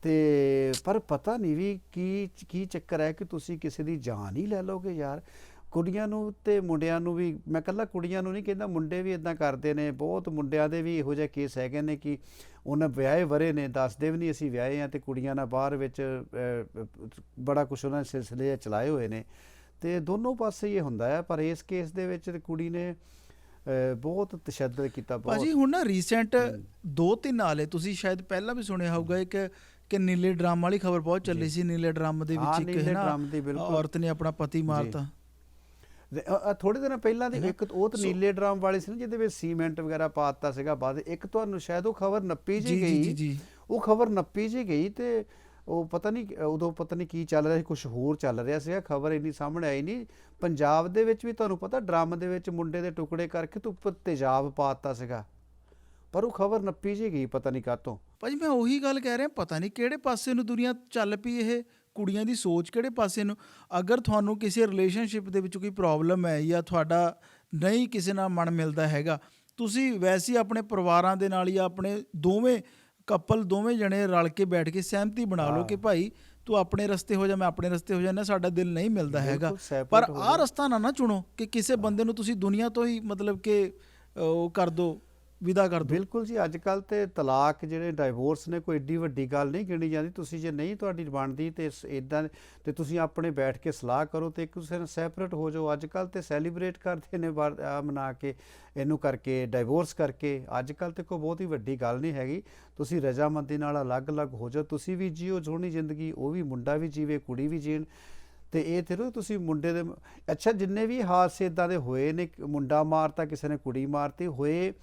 ਤੇ ਪਰ ਪਤਾ ਨਹੀਂ ਵੀ ਕੀ ਕੀ ਚੱਕਰ ਹੈ ਕਿ ਤੁਸੀਂ ਕਿਸੇ ਦੀ ਜਾਨ ਹੀ ਲੈ ਲਓਗੇ ਯਾਰ। ਕੁੜੀਆਂ ਨੂੰ ਤੇ ਮੁੰਡਿਆਂ ਨੂੰ ਵੀ ਮੈਂ ਕੱਲਾ ਕੁੜੀਆਂ ਨੂੰ ਨਹੀਂ ਕਹਿੰਦਾ ਮੁੰਡੇ ਵੀ ਇਦਾਂ ਕਰਦੇ ਨੇ ਬਹੁਤ ਮੁੰਡਿਆਂ ਦੇ ਵੀ ਇਹੋ ਜਿਹੇ ਕੇਸ ਹੈਗੇ ਨੇ ਕਿ ਉਹਨਾਂ ਵਿਆਹੇ ਵਰੇ ਨੇ ਦੱਸਦੇ ਵੀ ਨਹੀਂ ਅਸੀਂ ਵਿਆਹੇ ਆ ਤੇ ਕੁੜੀਆਂ ਨਾਲ ਬਾਹਰ ਵਿੱਚ ਬੜਾ ਕੁਛ ਉਹਨਾਂ ਸਿਲਸਿਲੇ ਚਲਾਏ ਹੋਏ ਨੇ। ਤੇ ਦੋਨੋਂ ਪਾਸੇ ਇਹ ਹੁੰਦਾ ਹੈ ਪਰ ਇਸ ਕੇਸ ਦੇ ਵਿੱਚ ਤੇ ਕੁੜੀ ਨੇ ਬਹੁਤ ਤਸ਼ੱਦਦ ਕੀਤਾ ਭਾਜੀ ਬਹੁਤ ਹੁਣ ਨਾ ਰੀਸੈਂਟ ਦੋ ਤਿੰਨ ਆਲੇ ਤੁਸੀਂ ਸ਼ਾਇਦ ਪਹਿਲਾਂ ਵੀ ਸੁਣਿਆ ਹੋਊਗਾ ਇੱਕ ਕਿ ਨੀਲੇ ਡਰਾਮ ਵਾਲੀ ਖਬਰ ਬਹੁਤ ਚੱਲੀ ਸੀ ਨੀਲੇ ਡਰਾਮ ਦੇ ਵਿੱਚ ਇੱਕ ਹੈ ਨਾ। ਔਰਤ ਨੇ ਆਪਣਾ ਪਤੀ ਮਾਰਤਾ। ਥੋੜੇ ਦਿਨ ਪਹਿਲਾਂ ਦੀ ਇੱਕ ਉਹ ਤਾਂ ਨੀਲੇ ਡਰਾਮ ਵਾਲੀ ਸੀ ਨਾ ਜਿਹਦੇ ਵਿੱਚ ਸੀਮੈਂਟ ਵਗੈਰਾ ਪਾਤਾ ਸੀਗਾ ਬਾਅਦ ਇੱਕ ਤੁਹਾਨੂੰ ਸ਼ਾਇਦ ਉਹ ਖਬਰ ਨੱਪੀ ਜੀ ਗਈ। ਉਹ ਖਬਰ ਨੱਪੀ ਜੀ ਗਈ ਤੇ ਉਹ ਪਤਾ ਨਹੀਂ ਉਦੋਂ ਪਤਾ ਨਹੀਂ ਕੀ ਚੱਲ ਰਿਹਾ ਸੀ ਕੁਝ ਹੋਰ ਚੱਲ ਰਿਹਾ ਸੀਗਾ ਖਬਰ ਇੰਨੀ ਸਾਹਮਣੇ ਆਈ ਨਹੀਂ। ਪੰਜਾਬ ਦੇ ਵਿੱਚ ਵੀ ਤੁਹਾਨੂੰ ਪਤਾ ਡਰਮ ਦੇ ਵਿੱਚ ਮੁੰਡੇ ਦੇ ਟੁਕੜੇ ਕਰਕੇ ਤੇ ਉੱਪਰ ਤੇਜ਼ਾਬ ਪਾਤਾ ਸੀਗਾ। ਪਰ ਉਹ ਖਬਰ ਨੱਪੀ ਜੀ ਗਈ ਪਤਾ ਨਹੀਂ ਕਾਤੋਂ ਭਾਜੀ ਮੈਂ ਉਹੀ ਗੱਲ ਕਹਿ ਰਿਹਾ ਪਤਾ ਨਹੀਂ ਕਿਹੜੇ ਪਾਸੇ ਨੂੰ ਦੁਨੀਆ ਚੱਲ ਪਈ ਇਹ। ਕੁੜੀਆਂ ਦੀ ਸੋਚ ਕਿਹੜੇ ਪਾਸੇ ਨੂੰ? ਅਗਰ ਤੁਹਾਨੂੰ ਕਿਸੇ ਰਿਲੇਸ਼ਨਸ਼ਿਪ ਦੇ ਵਿੱਚ ਕੋਈ ਪ੍ਰੋਬਲਮ ਹੈ ਜਾਂ ਤੁਹਾਡਾ ਨਹੀਂ ਕਿਸੇ ਨਾਲ ਮਨ ਮਿਲਦਾ ਹੈਗਾ ਤੁਸੀਂ ਵੈਸੇ ਹੀ ਆਪਣੇ ਪਰਿਵਾਰਾਂ ਦੇ ਨਾਲ ਜਾਂ ਆਪਣੇ ਦੋਵੇਂ ਕਪਲ ਦੋਵੇਂ ਜਣੇ ਰਲ ਕੇ ਬੈਠ ਕੇ ਸਹਿਮਤੀ ਬਣਾ ਲਓ ਕਿ ਭਾਈ ਤੂੰ ਆਪਣੇ ਰਸਤੇ ਹੋ ਜਾ ਮੈਂ ਆਪਣੇ ਰਸਤੇ ਹੋ ਜਾਣਾ ਸਾਡਾ ਦਿਲ ਨਹੀਂ ਮਿਲਦਾ ਹੈਗਾ। ਪਰ ਆਹ ਰਸਤਾ ਨਾ ਨਾ ਚੁਣੋ ਕਿ ਕਿਸੇ ਬੰਦੇ ਨੂੰ ਤੁਸੀਂ ਦੁਨੀਆ ਤੋਂ ਹੀ ਮਤਲਬ ਕਿ ਉਹ ਕਰ ਦਿਓ ਵਿਦਾ ਕਰ ਦਿਓ ਬਿਲਕੁਲ ਜੀ ਅੱਜ ਕੱਲ ਤੇ ਤਲਾਕ ਜਿਹੜੇ ਡਾਈਵੋਰਸ ਨੇ, ਕੋਈ ਏਡੀ ਵੱਡੀ ਗੱਲ ਨਹੀਂ ਗਿਣੀ ਜਾਂਦੀ। ਤੁਸੀਂ ਜੇ ਨਹੀਂ ਤੁਹਾਡੀ ਬਣਦੀ ਤੇ ਇਦਾਂ ਤੇ ਤੁਸੀਂ ਆਪਣੇ ਬੈਠ ਕੇ ਸਲਾਹ ਕਰੋ ਤੇ ਇੱਕ ਦੂਸਰੇ ਨਾਲ ਸੈਪਰੇਟ ਹੋ ਜਾਓ। ਅੱਜ ਕੱਲ ਤੇ ਸੈਲੀਬ੍ਰੇਟ ਕਰਦੇ ਨੇ ਬਾਰ- ਮਨਾ ਕੇ, ਇਹਨੂੰ ਕਰਕੇ ਡਾਈਵੋਰਸ ਕਰਕੇ। ਅੱਜ ਕੱਲ ਤੇ ਕੋਈ ਬਹੁਤ ਹੀ ਵੱਡੀ ਗੱਲ ਨਹੀਂ ਹੈਗੀ। ਤੁਸੀਂ ਰਜਾਮੰਦੀ ਨਾਲ ਅਲੱਗ-ਅਲੱਗ ਹੋ ਜਾਓ। ਤੁਸੀਂ ਵੀ ਜੀਓ ਸੋਹਣੀ ਜ਼ਿੰਦਗੀ, ਉਹ ਵੀ ਮੁੰਡਾ ਵੀ ਜੀਵੇ, ਕੁੜੀ ਵੀ ਜੀਣ। ਤੇ ਇਹ ਤੇ ਤੁਸੀਂ ਮੁੰਡੇ ਦੇ ਅੱਛਾ, ਜਿੰਨੇ ਵੀ ਹਾਦਸੇ ਇਦਾਂ ਦੇ ਹੋਏ ਨੇ ਮੁੰਡਾ ਮਾਰਤਾ, ਕਿਸੇ ਨੇ ਕੁੜੀ ਮਾਰਤੀ, ਹੋਏ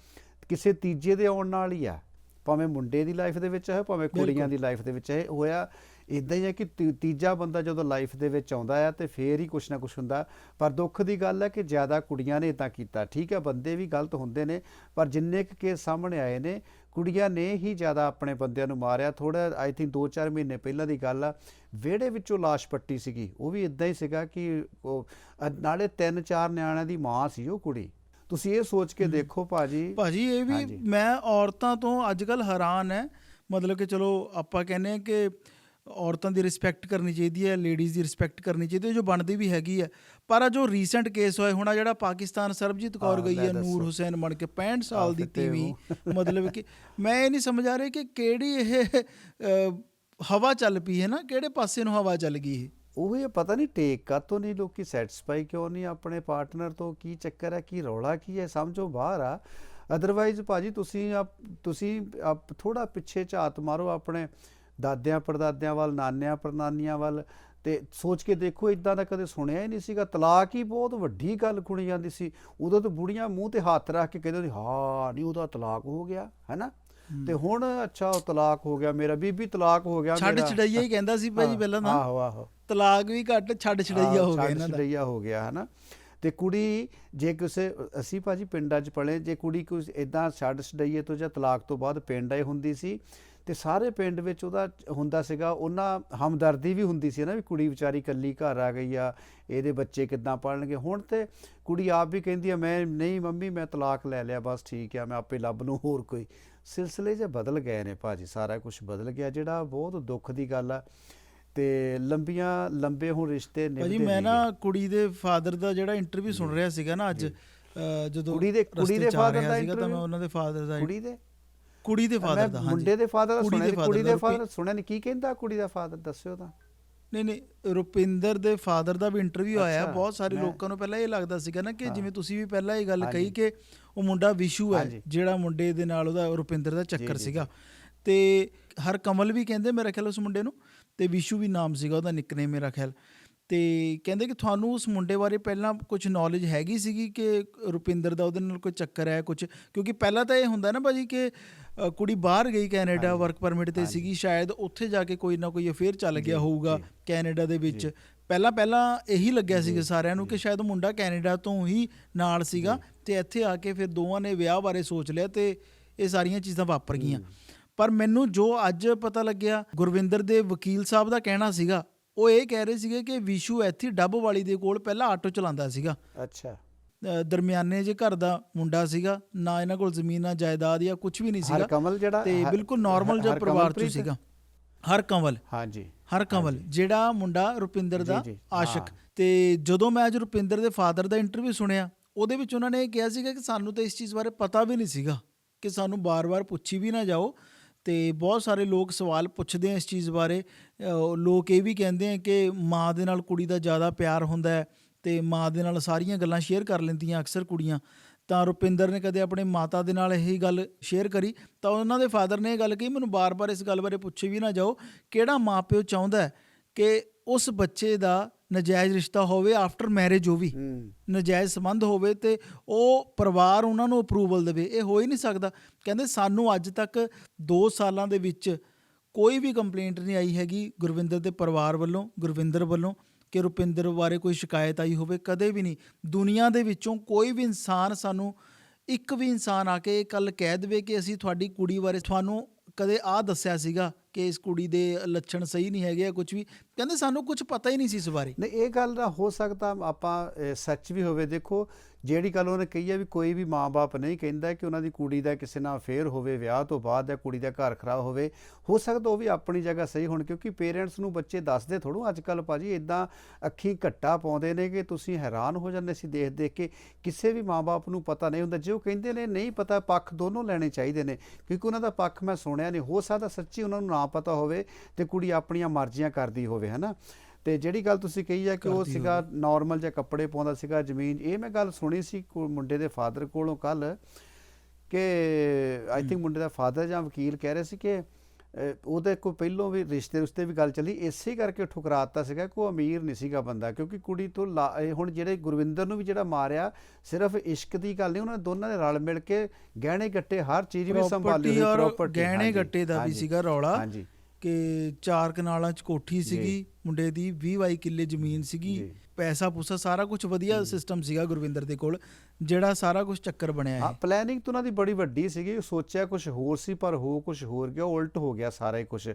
ਕਿਸੇ ਤੀਜੇ ਦੇ ਆਉਣ ਨਾਲ ਹੀ ਆ। ਭਾਵੇਂ ਮੁੰਡੇ ਦੀ ਲਾਈਫ ਦੇ ਵਿੱਚ ਹੈ ਭਾਵੇਂ ਕੁੜੀਆਂ ਦੀ ਲਾਈਫ ਦੇ ਵਿੱਚ ਹੈ ਹੋਇਆ ਇਦਾਂ ਹੀ ਹੈ ਕਿ ਤੀਜਾ ਬੰਦਾ ਜਦੋਂ ਲਾਈਫ ਦੇ ਵਿੱਚ ਆਉਂਦਾ ਆ ਤੇ ਫੇਰ ਹੀ ਕੁਛ ਨਾ ਕੁਛ ਹੁੰਦਾ। ਪਰ ਦੁੱਖ ਦੀ ਗੱਲ ਹੈ ਕਿ ਜ਼ਿਆਦਾ ਕੁੜੀਆਂ ਨੇ ਇਦਾਂ ਕੀਤਾ। ਠੀਕ ਹੈ ਬੰਦੇ ਵੀ ਗਲਤ ਹੁੰਦੇ ਨੇ ਪਰ ਜਿੰਨੇ ਕੁ ਕੇਸ ਸਾਹਮਣੇ ਆਏ ਨੇ ਕੁੜੀਆਂ ਨੇ ਹੀ ਜ਼ਿਆਦਾ ਆਪਣੇ ਬੰਦਿਆਂ ਨੂੰ ਮਾਰਿਆ। ਥੋੜਾ ਆਈ ਥਿੰਕ 2-4 ਮਹੀਨੇ ਪਹਿਲਾਂ ਦੀ ਗੱਲ ਆ ਵਿਹੜੇ ਵਿੱਚੋਂ ਲਾਸ਼ ਪੱਟੀ ਸੀਗੀ। ਉਹ ਵੀ ਇਦਾਂ ਹੀ ਸੀਗਾ ਕਿ ਨਾਲੇ 3-4 ਨਿਆਣਿਆਂ ਦੀ ਮਾਂ ਸੀ ਉਹ ਕੁੜੀ। ਤੁਸੀਂ ਇਹ ਸੋਚ ਕੇ ਦੇਖੋ ਭਾਜੀ। ਭਾਜੀ ਇਹ ਵੀ। ਮੈਂ ਔਰਤਾਂ ਤੋਂ ਅੱਜ ਕੱਲ ਹੈਰਾਨ ਹੈ। ਮਤਲਬ ਕਿ ਚਲੋ ਆਪਾਂ ਕਹਿੰਦੇ ਆ ਕਿ ਔਰਤਾਂ ਦੀ ਰਿਸਪੈਕਟ ਕਰਨੀ ਚਾਹੀਦੀ ਹੈ ਲੇਡੀਜ਼ ਦੀ ਰਿਸਪੈਕਟ ਕਰਨੀ ਚਾਹੀਦੀ ਹੈ ਜੋ ਬਣਦੀ ਵੀ ਹੈਗੀ ਹੈ। ਪਰ ਆ ਜੋ ਰੀਸੈਂਟ ਕੇਸ ਹੋਇਆ ਹੁਣ ਆ ਜਿਹੜਾ ਪਾਕਿਸਤਾਨ ਸਰਬਜੀਤ ਕੌਰ ਹਾਂ, ਗਈ ਹੈ। ਨੂਰ ਹੁਸੈਨ ਬਣ ਕੇ 65 ਸਾਲ ਦੀ ਤੇ ਤੀਵੀਂ ਉਹ- ਮਤਲਬ ਕਿ ਮੈਂ ਇਹ ਨਹੀਂ ਸਮਝ ਆ ਰਿਹਾ ਕਿ ਕਿਹੜੀ ਇਹ ਹਵਾ ਚੱਲ ਪਈ ਹੈ ਨਾ ਕਿਹੜੇ ਪਾਸੇ ਨੂੰ ਹਵਾ ਚੱਲ ਗਈ ਇਹ? ਉਹ ਇਹ ਪਤਾ ਨਹੀਂ ਟੇਕ ਕਾਤੋਂ ਨਹੀਂ ਲੋਕੀ ਸੈਟੀਸਫਾਈ ਕਿਉਂ ਨਹੀਂ ਆਪਣੇ ਪਾਰਟਨਰ ਤੋਂ? ਕੀ ਚੱਕਰ ਹੈ ਕੀ ਰੌਲਾ ਕੀ ਹੈ ਸਮਝੋ ਬਾਹਰ ਆ। ਅਦਰਵਾਈਜ਼ ਭਾਜੀ ਤੁਸੀਂ ਤੁਸੀਂ ਥੋੜਾ ਪਿੱਛੇ ਝਾਤ ਮਾਰੋ ਆਪਣੇ ਦਾਦਿਆਂ ਪੜਦਾਦਿਆਂ ਵੱਲ ਨਾਨਿਆਂ ਪੜਨਾਨੀਆਂ ਵੱਲ ਤੇ ਸੋਚ ਕੇ ਦੇਖੋ ਇਦਾਂ ਦਾ ਕਦੇ ਸੁਣਿਆ ਹੀ ਨਹੀਂ ਸੀਗਾ। ਤਲਾਕ ਹੀ ਬਹੁਤ ਵੱਡੀ ਗੱਲ ਖੁਣੀ ਜਾਂਦੀ ਸੀ। ਉਦੋਂ ਤਾਂ ਬੁੜੀਆਂ ਮੂੰਹ ਤੇ ਹੱਥ ਰੱਖ ਕੇ ਕਹਿੰਦੇ ਹਾਂ ਨਹੀਂ ਉਹਦਾ ਤਲਾਕ ਹੋ ਗਿਆ ਹੈਨਾ? ਤੇ ਹੁਣ ਅੱਛਾ ਉਹ ਤਲਾਕ ਹੋ ਗਿਆ। ਮੇਰਾ ਬੀਬੀ ਤਲਾਕ ਹੋ ਗਿਆ ਛੱਡ। ਛਡਈਆ ਹੀ ਕਹਿੰਦਾ ਸੀ ਭਾਜੀ ਪਹਿਲਾਂ ਤਾਂ। ਆਹੋ ਆਹੋ। ਤਲਾਕ ਵੀ ਘੱਟ ਛੱਡ ਛਡਈਆ ਹੋ ਗਿਆ ਇਹਨਾਂ ਦਾ। ਛਡਈਆ ਹੋ ਗਿਆ ਹਨਾ? ਤੇ ਕੁੜੀ ਜੇ ਕਿਸੇ ਅਸੀਂ ਭਾਜੀ ਪਿੰਡਾਂ 'ਚ ਪਲੇ ਜੇ ਕੁੜੀ ਕੋਈ ਇਦਾਂ ਛੱਡ ਛਡਈਏ ਤੋਂ ਜਾਂ ਤਲਾਕ ਤੋਂ ਬਾਅਦ ਪਿੰਡ ਆਏ ਹੁੰਦੀ ਸੀ ਤੇ ਸਾਰੇ ਪਿੰਡ ਵਿੱਚ ਉਹਦਾ ਹੁੰਦਾ ਸੀਗਾ ਉਹਨਾਂ ਹਮਦਰਦੀ ਵੀ ਹੁੰਦੀ ਸੀ ਨਾ ਵੀ ਕੁੜੀ ਵਿਚਾਰੀ ਇਕੱਲੀ ਘਰ ਆ ਗਈ ਆ ਇਹਦੇ ਬੱਚੇ ਕਿੱਦਾਂ ਪੜਨਗੇ ਹੁਣ ਤੇ ਕੁੜੀ ਆਪ ਵੀ ਕਹਿੰਦੀ ਆ ਮੈਂ ਨਹੀਂ ਮੰਮੀ ਮੈਂ ਤਲਾਕ ਲੈ ਲਿਆ ਬਸ ਠੀਕ ਆ ਮੈਂ ਆਪੇ ਲੱਭ ਲੂੰ ਹੋਰ ਕੋਈ। ਸਿਲਸਿਲੇ 'ਚ ਬਦਲ ਗਏ ਨੇ ਭਾਜੀ ਸਾਰਾ ਕੁਝ ਬਦਲ ਗਿਆ ਜਿਹੜਾ ਬਹੁਤ ਦੁੱਖ ਦੀ ਗੱਲ ਆ। ਤੇ ਲੰਬੀਆਂ ਲੰਬੇ ਹੁਣ ਰਿਸ਼ਤੇ ਭਾਜੀ ਨਿਭਦੇ ਮੈਂ ਨੀਗੇ। ਨਾ ਕੁੜੀ ਦੇ ਫਾਦਰ ਦਾ ਜਿਹੜਾ ਇੰਟਰਵਿਊ ਸੁਣ ਰਿਹਾ ਸੀਗਾ ਨਾ ਅੱਜ ਜਦੋਂ ਕੁੜੀ ਦੇ- ਕੁੜੀ ਦੇ ਰਿਹਾ ਦਾ ਤਾਂ ਮੈਂ? ਉਹਨਾਂ ਦੇ ਫਾਦਰ ਦਾ ਕੁੜੀ ਦੇ ਕੁੜੀ ਦੇ ਫਾਦਰ ਮੈਂ ਦਾ ਹਾਂਜੀ ਮੁੰਡੇ ਦੇ ਫਾਦਰ ਦਾ ਸੁਣਿਆ ਕੁੜੀ ਦਾ ਫਾਦਰ ਸੁਣਿਆ ਨਹੀਂ ਕੀ ਕਹਿੰਦਾ ਕੁੜੀ ਦਾ ਫਾਦਰ ਦੱਸਿਓ ਤਾਂ ਨਹੀਂ ਨਹੀਂ ਰੁਪਿੰਦਰ ਦੇ ਫਾਦਰ ਦਾ ਵੀ ਇੰਟਰਵਿਊ ਆਇਆ ਬਹੁਤ ਸਾਰੇ ਮੈਂ- ਲੋਕਾਂ ਨੂੰ ਪਹਿਲਾਂ ਇਹ ਲੱਗਦਾ ਸੀਗਾ ਨਾ ਕਿ। ਜਿਵੇਂ ਤੁਸੀਂ ਵੀ ਪਹਿਲਾਂ ਇਹ ਗੱਲ ਕਹੀ। ਕਿ ਉਹ ਮੁੰਡਾ ਵਿਸ਼ੂ ਹੈ। ਜਿਹੜਾ ਮੁੰਡੇ ਦੇ ਨਾਲ ਉਹਦਾ ਰੁਪਿੰਦਰ ਦਾ ਚੱਕਰ ਸੀਗਾ ਤੇ ਹਰ ਕਮਲ ਵੀ ਕਹਿੰਦੇ ਮੇਰਾ ਖਿਆਲ ਉਸ ਮੁੰਡੇ ਨੂੰ ਤੇ ਵਿਸ਼ੂ ਵੀ ਨਾਮ ਸੀਗਾ ਉਹਦਾ ਨਿਕਨੇਮ ਮੇਰਾ ਖਿਆਲ ਤੇ ਕਹਿੰਦੇ ਕਿ ਤੁਹਾਨੂੰ ਉਸ ਮੁੰਡੇ ਬਾਰੇ ਪਹਿਲਾਂ ਕੁਝ ਨੌਲੇਜ ਹੈਗੀ ਸੀਗੀ ਕਿ ਰੁਪਿੰਦਰ ਦਾ ਉਹਦੇ ਨਾਲ ਕੋਈ ਚੱਕਰ ਹੈ ਕੁਝ ਕਿਉਂਕਿ ਪਹਿਲਾਂ ਤਾਂ ਇਹ ਹੁੰਦਾ ਨਾ ਭਾਜੀ ਕਿ ਕੁੜੀ ਬਾਹਰ ਗਈ ਕੈਨੇਡਾ। ਵਰਕ ਪਰਮਿਟ ਤੇ। ਸੀਗੀ ਸ਼ਾਇਦ ਉੱਥੇ ਜਾ ਕੇ ਕੋਈ ਨਾ ਕੋਈ ਅਫੇਅਰ ਚੱਲ ਗਿਆ ਹੋਊਗਾ। ਕੈਨੇਡਾ ਦੇ ਵਿੱਚ। ਪਹਿਲਾਂ ਪਹਿਲਾਂ ਇਹੀ ਲੱਗਿਆ ਸੀਗਾ ਸਾਰਿਆਂ ਨੂੰ ਕਿ ਸ਼ਾਇਦ ਮੁੰਡਾ ਕੈਨੇਡਾ ਤੋਂ ਹੀ ਨਾਲ ਸੀਗਾ ਤੇ ਇੱਥੇ ਆ ਕੇ ਫਿਰ ਦੋਵਾਂ ਨੇ ਵਿਆਹ ਬਾਰੇ ਸੋਚ ਲਿਆ ਤੇ ਇਹ ਸਾਰੀਆਂ ਚੀਜ਼ਾਂ ਵਾਪਰ ਗਈਆਂ ਪਰ ਮੈਨੂੰ ਜੋ ਅੱਜ ਪਤਾ ਲੱਗਿਆ ਗੁਰਵਿੰਦਰ ਦੇ ਵਕੀਲ ਸਾਹਿਬ ਦਾ ਕਹਿਣਾ ਸੀਗਾ ਉਹ ਇਹ ਕਹਿ ਰਹੇ ਸੀਗੇ ਕਿ ਵਿਸ਼ੂ ਇੱਥੇ ਡੱਬ ਵਾਲੀ ਦੇ ਕੋਲ ਪਹਿਲਾਂ ਆਟੋ ਚਲਾਉਂਦਾ ਸੀਗਾ। ਅੱਛਾ। ਦਰਮਿਆਨੇ ਜੇ ਘਰ ਦਾ ਮੁੰਡਾ ਸੀਗਾ ਨਾ ਇਹਨਾਂ ਕੋਲ ਜ਼ਮੀਨ ਨਾ ਜਾਇਦਾਦ ਜਾਂ ਕੁਝ ਵੀ ਨਹੀਂ ਸੀਗਾ। ਹਰਕਮਲ ਜਿਹੜਾ ਤੇ ਬਿਲਕੁਲ ਨਾਰਮਲ ਜਿਹਾ ਪਰਿਵਾਰ ਚੋਂ ਪ੍ਰੀਤ? ਸੀਗਾ। ਹਰ ਕੰਵਲ ਹਾਂਜੀ। ਹਰ ਕੰਵਲ ਜਿਹੜਾ ਮੁੰਡਾ ਰੁਪਿੰਦਰ ਦਾ ਆਸ਼ਿਕ। ਤੇ ਜਦੋਂ ਮੈਂ ਅੱਜ ਰੁਪਿੰਦਰ ਦੇ ਫਾਦਰ ਦਾ ਇੰਟਰਵਿਊ ਸੁਣਿਆ ਉਹਦੇ ਵਿੱਚ ਉਹਨਾਂ ਨੇ ਇਹ ਕਿਹਾ ਸੀਗਾ ਕਿ ਸਾਨੂੰ ਤਾਂ ਇਸ ਚੀਜ਼ ਬਾਰੇ ਪਤਾ ਵੀ ਨਹੀਂ ਸੀਗਾ ਕਿ ਸਾਨੂੰ ਬਾਰ-ਬਾਰ ਪੁੱਛੀ ਵੀ ਨਾ ਜਾਓ। ਤੇ ਬਹੁਤ ਸਾਰੇ ਲੋਕ ਸਵਾਲ ਪੁੱਛਦੇ ਆ ਇਸ ਚੀਜ਼ ਬਾਰੇ। ਲੋਕ ਇਹ ਵੀ ਕਹਿੰਦੇ ਆ ਕਿ ਮਾਂ ਦੇ ਨਾਲ ਕੁੜੀ ਦਾ ਜ਼ਿਆਦਾ ਪਿਆਰ ਹੁੰਦਾ ਹੈ ਤੇ ਮਾਂ ਦੇ ਨਾਲ ਸਾਰੀਆਂ ਗੱਲਾਂ ਸ਼ੇਅਰ ਕਰ ਲੈਂਦੀਆਂ ਅਕਸਰ ਕੁੜੀਆਂ। ਤਾਂ ਰੁਪਿੰਦਰ ਨੇ ਕਦੇ ਆਪਣੇ ਮਾਤਾ ਦੇ ਨਾਲ ਇਹੀ ਗੱਲ ਸ਼ੇਅਰ ਕਰੀ। ਤਾਂ ਉਹਨਾਂ ਦੇ ਫਾਦਰ ਨੇ ਇਹ ਗੱਲ ਕਹੀ, ਮੈਨੂੰ ਬਾਰ-ਬਾਰ ਇਸ ਗੱਲ ਬਾਰੇ ਪੁੱਛੇ ਵੀ ਨਾ ਜਾਓ, ਕਿਹੜਾ ਮਾਪਿਓ ਚਾਹੁੰਦਾ ਕਿ ਉਸ ਬੱਚੇ ਦਾ ਨਜਾਇਜ਼ ਰਿਸ਼ਤਾ ਹੋਵੇ ਆਫਟਰ ਮੈਰਿਜ ਉਹ ਵੀ। ਨਜਾਇਜ਼ ਸੰਬੰਧ ਹੋਵੇ ਤੇ ਉਹ ਪਰਿਵਾਰ ਉਹਨਾਂ ਨੂੰ ਅਪਰੂਵਲ ਦੇਵੇ। ਇਹ ਹੋ ਹੀ ਨਹੀਂ ਸਕਦਾ। ਕਹਿੰਦੇ ਸਾਨੂੰ ਅੱਜ ਤੱਕ 2 ਸਾਲਾਂ ਦੇ ਵਿੱਚ ਕੋਈ ਵੀ ਕੰਪਲੇਂਟ ਨਹੀਂ ਆਈ ਹੈਗੀ ਗੁਰਵਿੰਦਰ ਦੇ ਪਰਿਵਾਰ ਵੱਲੋਂ ਗੁਰਵਿੰਦਰ ਵੱਲੋਂ ਕਿ ਰੁਪਿੰਦਰ ਬਾਰੇ ਕੋਈ ਸ਼ਿਕਾਇਤ ਆਈ ਹੋਵੇ ਕਦੇ ਵੀ ਨਹੀਂ। ਦੁਨੀਆ ਦੇ ਵਿੱਚੋਂ ਕੋਈ ਵੀ ਇਨਸਾਨ ਸਾਨੂੰ ਇੱਕ ਵੀ ਇਨਸਾਨ ਆ ਕੇ ਇਹ ਗੱਲ ਕਹਿ ਦੇਵੇ ਕਿ ਅਸੀਂ ਤੁਹਾਡੀ ਕੁੜੀ ਬਾਰੇ ਤੁਹਾਨੂੰ ਕਦੇ ਆ ਦੱਸਿਆ ਸੀਗਾ ਕਿ ਇਸ ਕੁੜੀ ਦੇ ਲੱਛਣ ਸਹੀ ਨਹੀਂ ਹੈਗੇ ਆ ਕੁਝ ਵੀ। ਕਹਿੰਦੇ ਸਾਨੂੰ ਕੁਝ ਪਤਾ ਹੀ ਨਹੀਂ ਸੀ ਇਸ ਬਾਰੇ। ਨਹੀਂ, ਇਹ ਗੱਲ ਦਾ ਹੋ ਸਕਦਾ ਆਪਾਂ ਸੱਚ ਵੀ ਹੋਵੇ। ਦੇਖੋ, ਜਿਹੜੀ ਗੱਲ ਉਹਨੇ ਕਹੀ ਹੈ ਵੀ ਕੋਈ ਵੀ ਮਾਪੇ ਨਹੀਂ ਕਹਿੰਦਾ ਕਿ ਉਹਨਾਂ ਦੀ ਕੁੜੀ ਦਾ ਕਿਸੇ ਨਾਲ ਅਫੇਅਰ ਹੋਵੇ, ਵਿਆਹ ਤੋਂ ਬਾਅਦ ਜਾਂ ਕੁੜੀ ਦਾ ਘਰ ਖਰਾਬ ਹੋਵੇ। ਹੋ ਸਕਦਾ ਉਹ ਵੀ ਆਪਣੀ ਜਗ੍ਹਾ ਸਹੀ ਹੋਣ, ਕਿਉਂਕਿ ਪੇਰੈਂਟਸ ਨੂੰ ਬੱਚੇ ਦੱਸਦੇ ਥੋੜੋ ਅੱਜ ਕੱਲ ਭਾਜੀ ਇਦਾਂ ਅੱਖੀਂ ਘੱਟਾ ਪਾਉਂਦੇ ਨੇ ਕਿ ਤੁਸੀਂ ਹੈਰਾਨ ਹੋ ਜਾਂਦੇ ਸੀ ਦੇਖ ਦੇਖ ਕੇ। ਕਿਸੇ ਵੀ ਮਾਪੇ ਨੂੰ ਪਤਾ ਨਹੀਂ ਹੁੰਦਾ। ਜੇ ਉਹ ਕਹਿੰਦੇ ਨੇ, ਨਹੀਂ ਪਤਾ, ਪੱਖ ਦੋਨੋਂ ਲੈਣੇ ਚਾਹੀਦੇ ਨੇ, ਕਿਉਂਕਿ ਉਹਨਾਂ ਦਾ ਪੱਖ ਮੈਂ ਸੁਣਿਆ ਨਹੀਂ। ਹੋ ਸਕਦਾ ਸੱਚੀ ਉਹਨਾਂ ਨੂੰ ਨਾ ਪਤਾ ਹੋਵੇ ਤੇ ਕੁੜੀ ਆਪਣੀਆਂ ਮਰਜ਼ੀਆਂ ਕਰਦੀ ਹੋਵੇ ਹਨਾ? ਤੇ ਜਿਹੜੀ ਗੱਲ ਤੁਸੀਂ ਕਹੀ ਆ ਕਿ ਉਹ ਸੀਗਾ ਨਾਰਮਲ ਜਿਹਾ ਕੱਪੜੇ ਪਾਉਂਦਾ ਸੀਗਾ ਜ਼ਮੀਨ ਇਹ ਮੈਂ ਗੱਲ ਸੁਣੀ ਸੀ ਮੁੰਡੇ ਦੇ ਫਾਦਰ ਕੋਲੋਂ ਕੱਲ ਕਿ ਆਈ ਥਿੰਕ ਮੁੰਡੇ ਦਾ ਫਾਦਰ ਜਾਂ ਵਕੀਲ ਕਹਿ ਰਹੇ ਸੀ ਕਿ ਉਹਦੇ ਕੋਈ ਪਹਿਲੋਂ ਵੀ ਰਿਸ਼ਤੇ ਰੁਸ਼ਤੇ ਵੀ ਗੱਲ ਚੱਲੀ ਇਸੇ ਕਰਕੇ ਠੁਕਰਾਤਾ ਸੀਗਾ ਕਿ ਉਹ ਅਮੀਰ ਨਹੀਂ ਸੀਗਾ ਬੰਦਾ ਕਿਉਂਕਿ ਕੁੜੀ ਤੋਂ ਹੁਣ ਜਿਹੜੇ ਗੁਰਵਿੰਦਰ ਨੂੰ ਵੀ ਜਿਹੜਾ ਮਾਰਿਆ ਸਿਰਫ ਇਸ਼ਕ ਦੀ ਗੱਲ ਨਹੀਂ ਉਹਨਾਂ ਦੋਨਾਂ ਨੇ ਰਲ ਮਿਲ ਕੇ ਗਹਿਣੇ ਗੱਟੇ ਹਰ ਚੀਜ਼ ਵੀ ਸੰਭਾਲੀ ਔਰ property, ਗਹਿਣੇ ਗੱਟੇ ਦਾ ਵੀ ਸੀਗਾ ਰੌਲਾ ਕਿ ਚਾਰ ਕਨਾਲਾਂ ਚ ਕੋਠੀ ਸੀਗੀ ਮੁੰਡੇ ਦੀ 20 22 ਕਿੱਲੇ ਜ਼ਮੀਨ ਸੀਗੀ। ਪੈਸਾ ਪੂਸਾ ਸਾਰਾ ਕੁਝ ਵਧੀਆ ਸਿਸਟਮ ਸੀਗਾ ਗੁਰਵਿੰਦਰ ਦੇ ਕੋਲ ਜਿਹੜਾ ਸਾਰਾ ਕੁਝ ਚੱਕਰ ਬਣਿਆ ਹਾਂ ਪਲੈਨਿੰਗ ਤਾਂ ਉਹਨਾਂ ਦੀ ਬੜੀ ਵੱਡੀ ਸੀਗੀ ਸੋਚਿਆ ਕੁਝ ਹੋਰ ਸੀ ਪਰ ਹੋ ਕੁਝ ਹੋਰ ਗਿਆ ਉਲਟ ਹੋ ਗਿਆ ਸਾਰਾ ਹੀ ਕੁਝ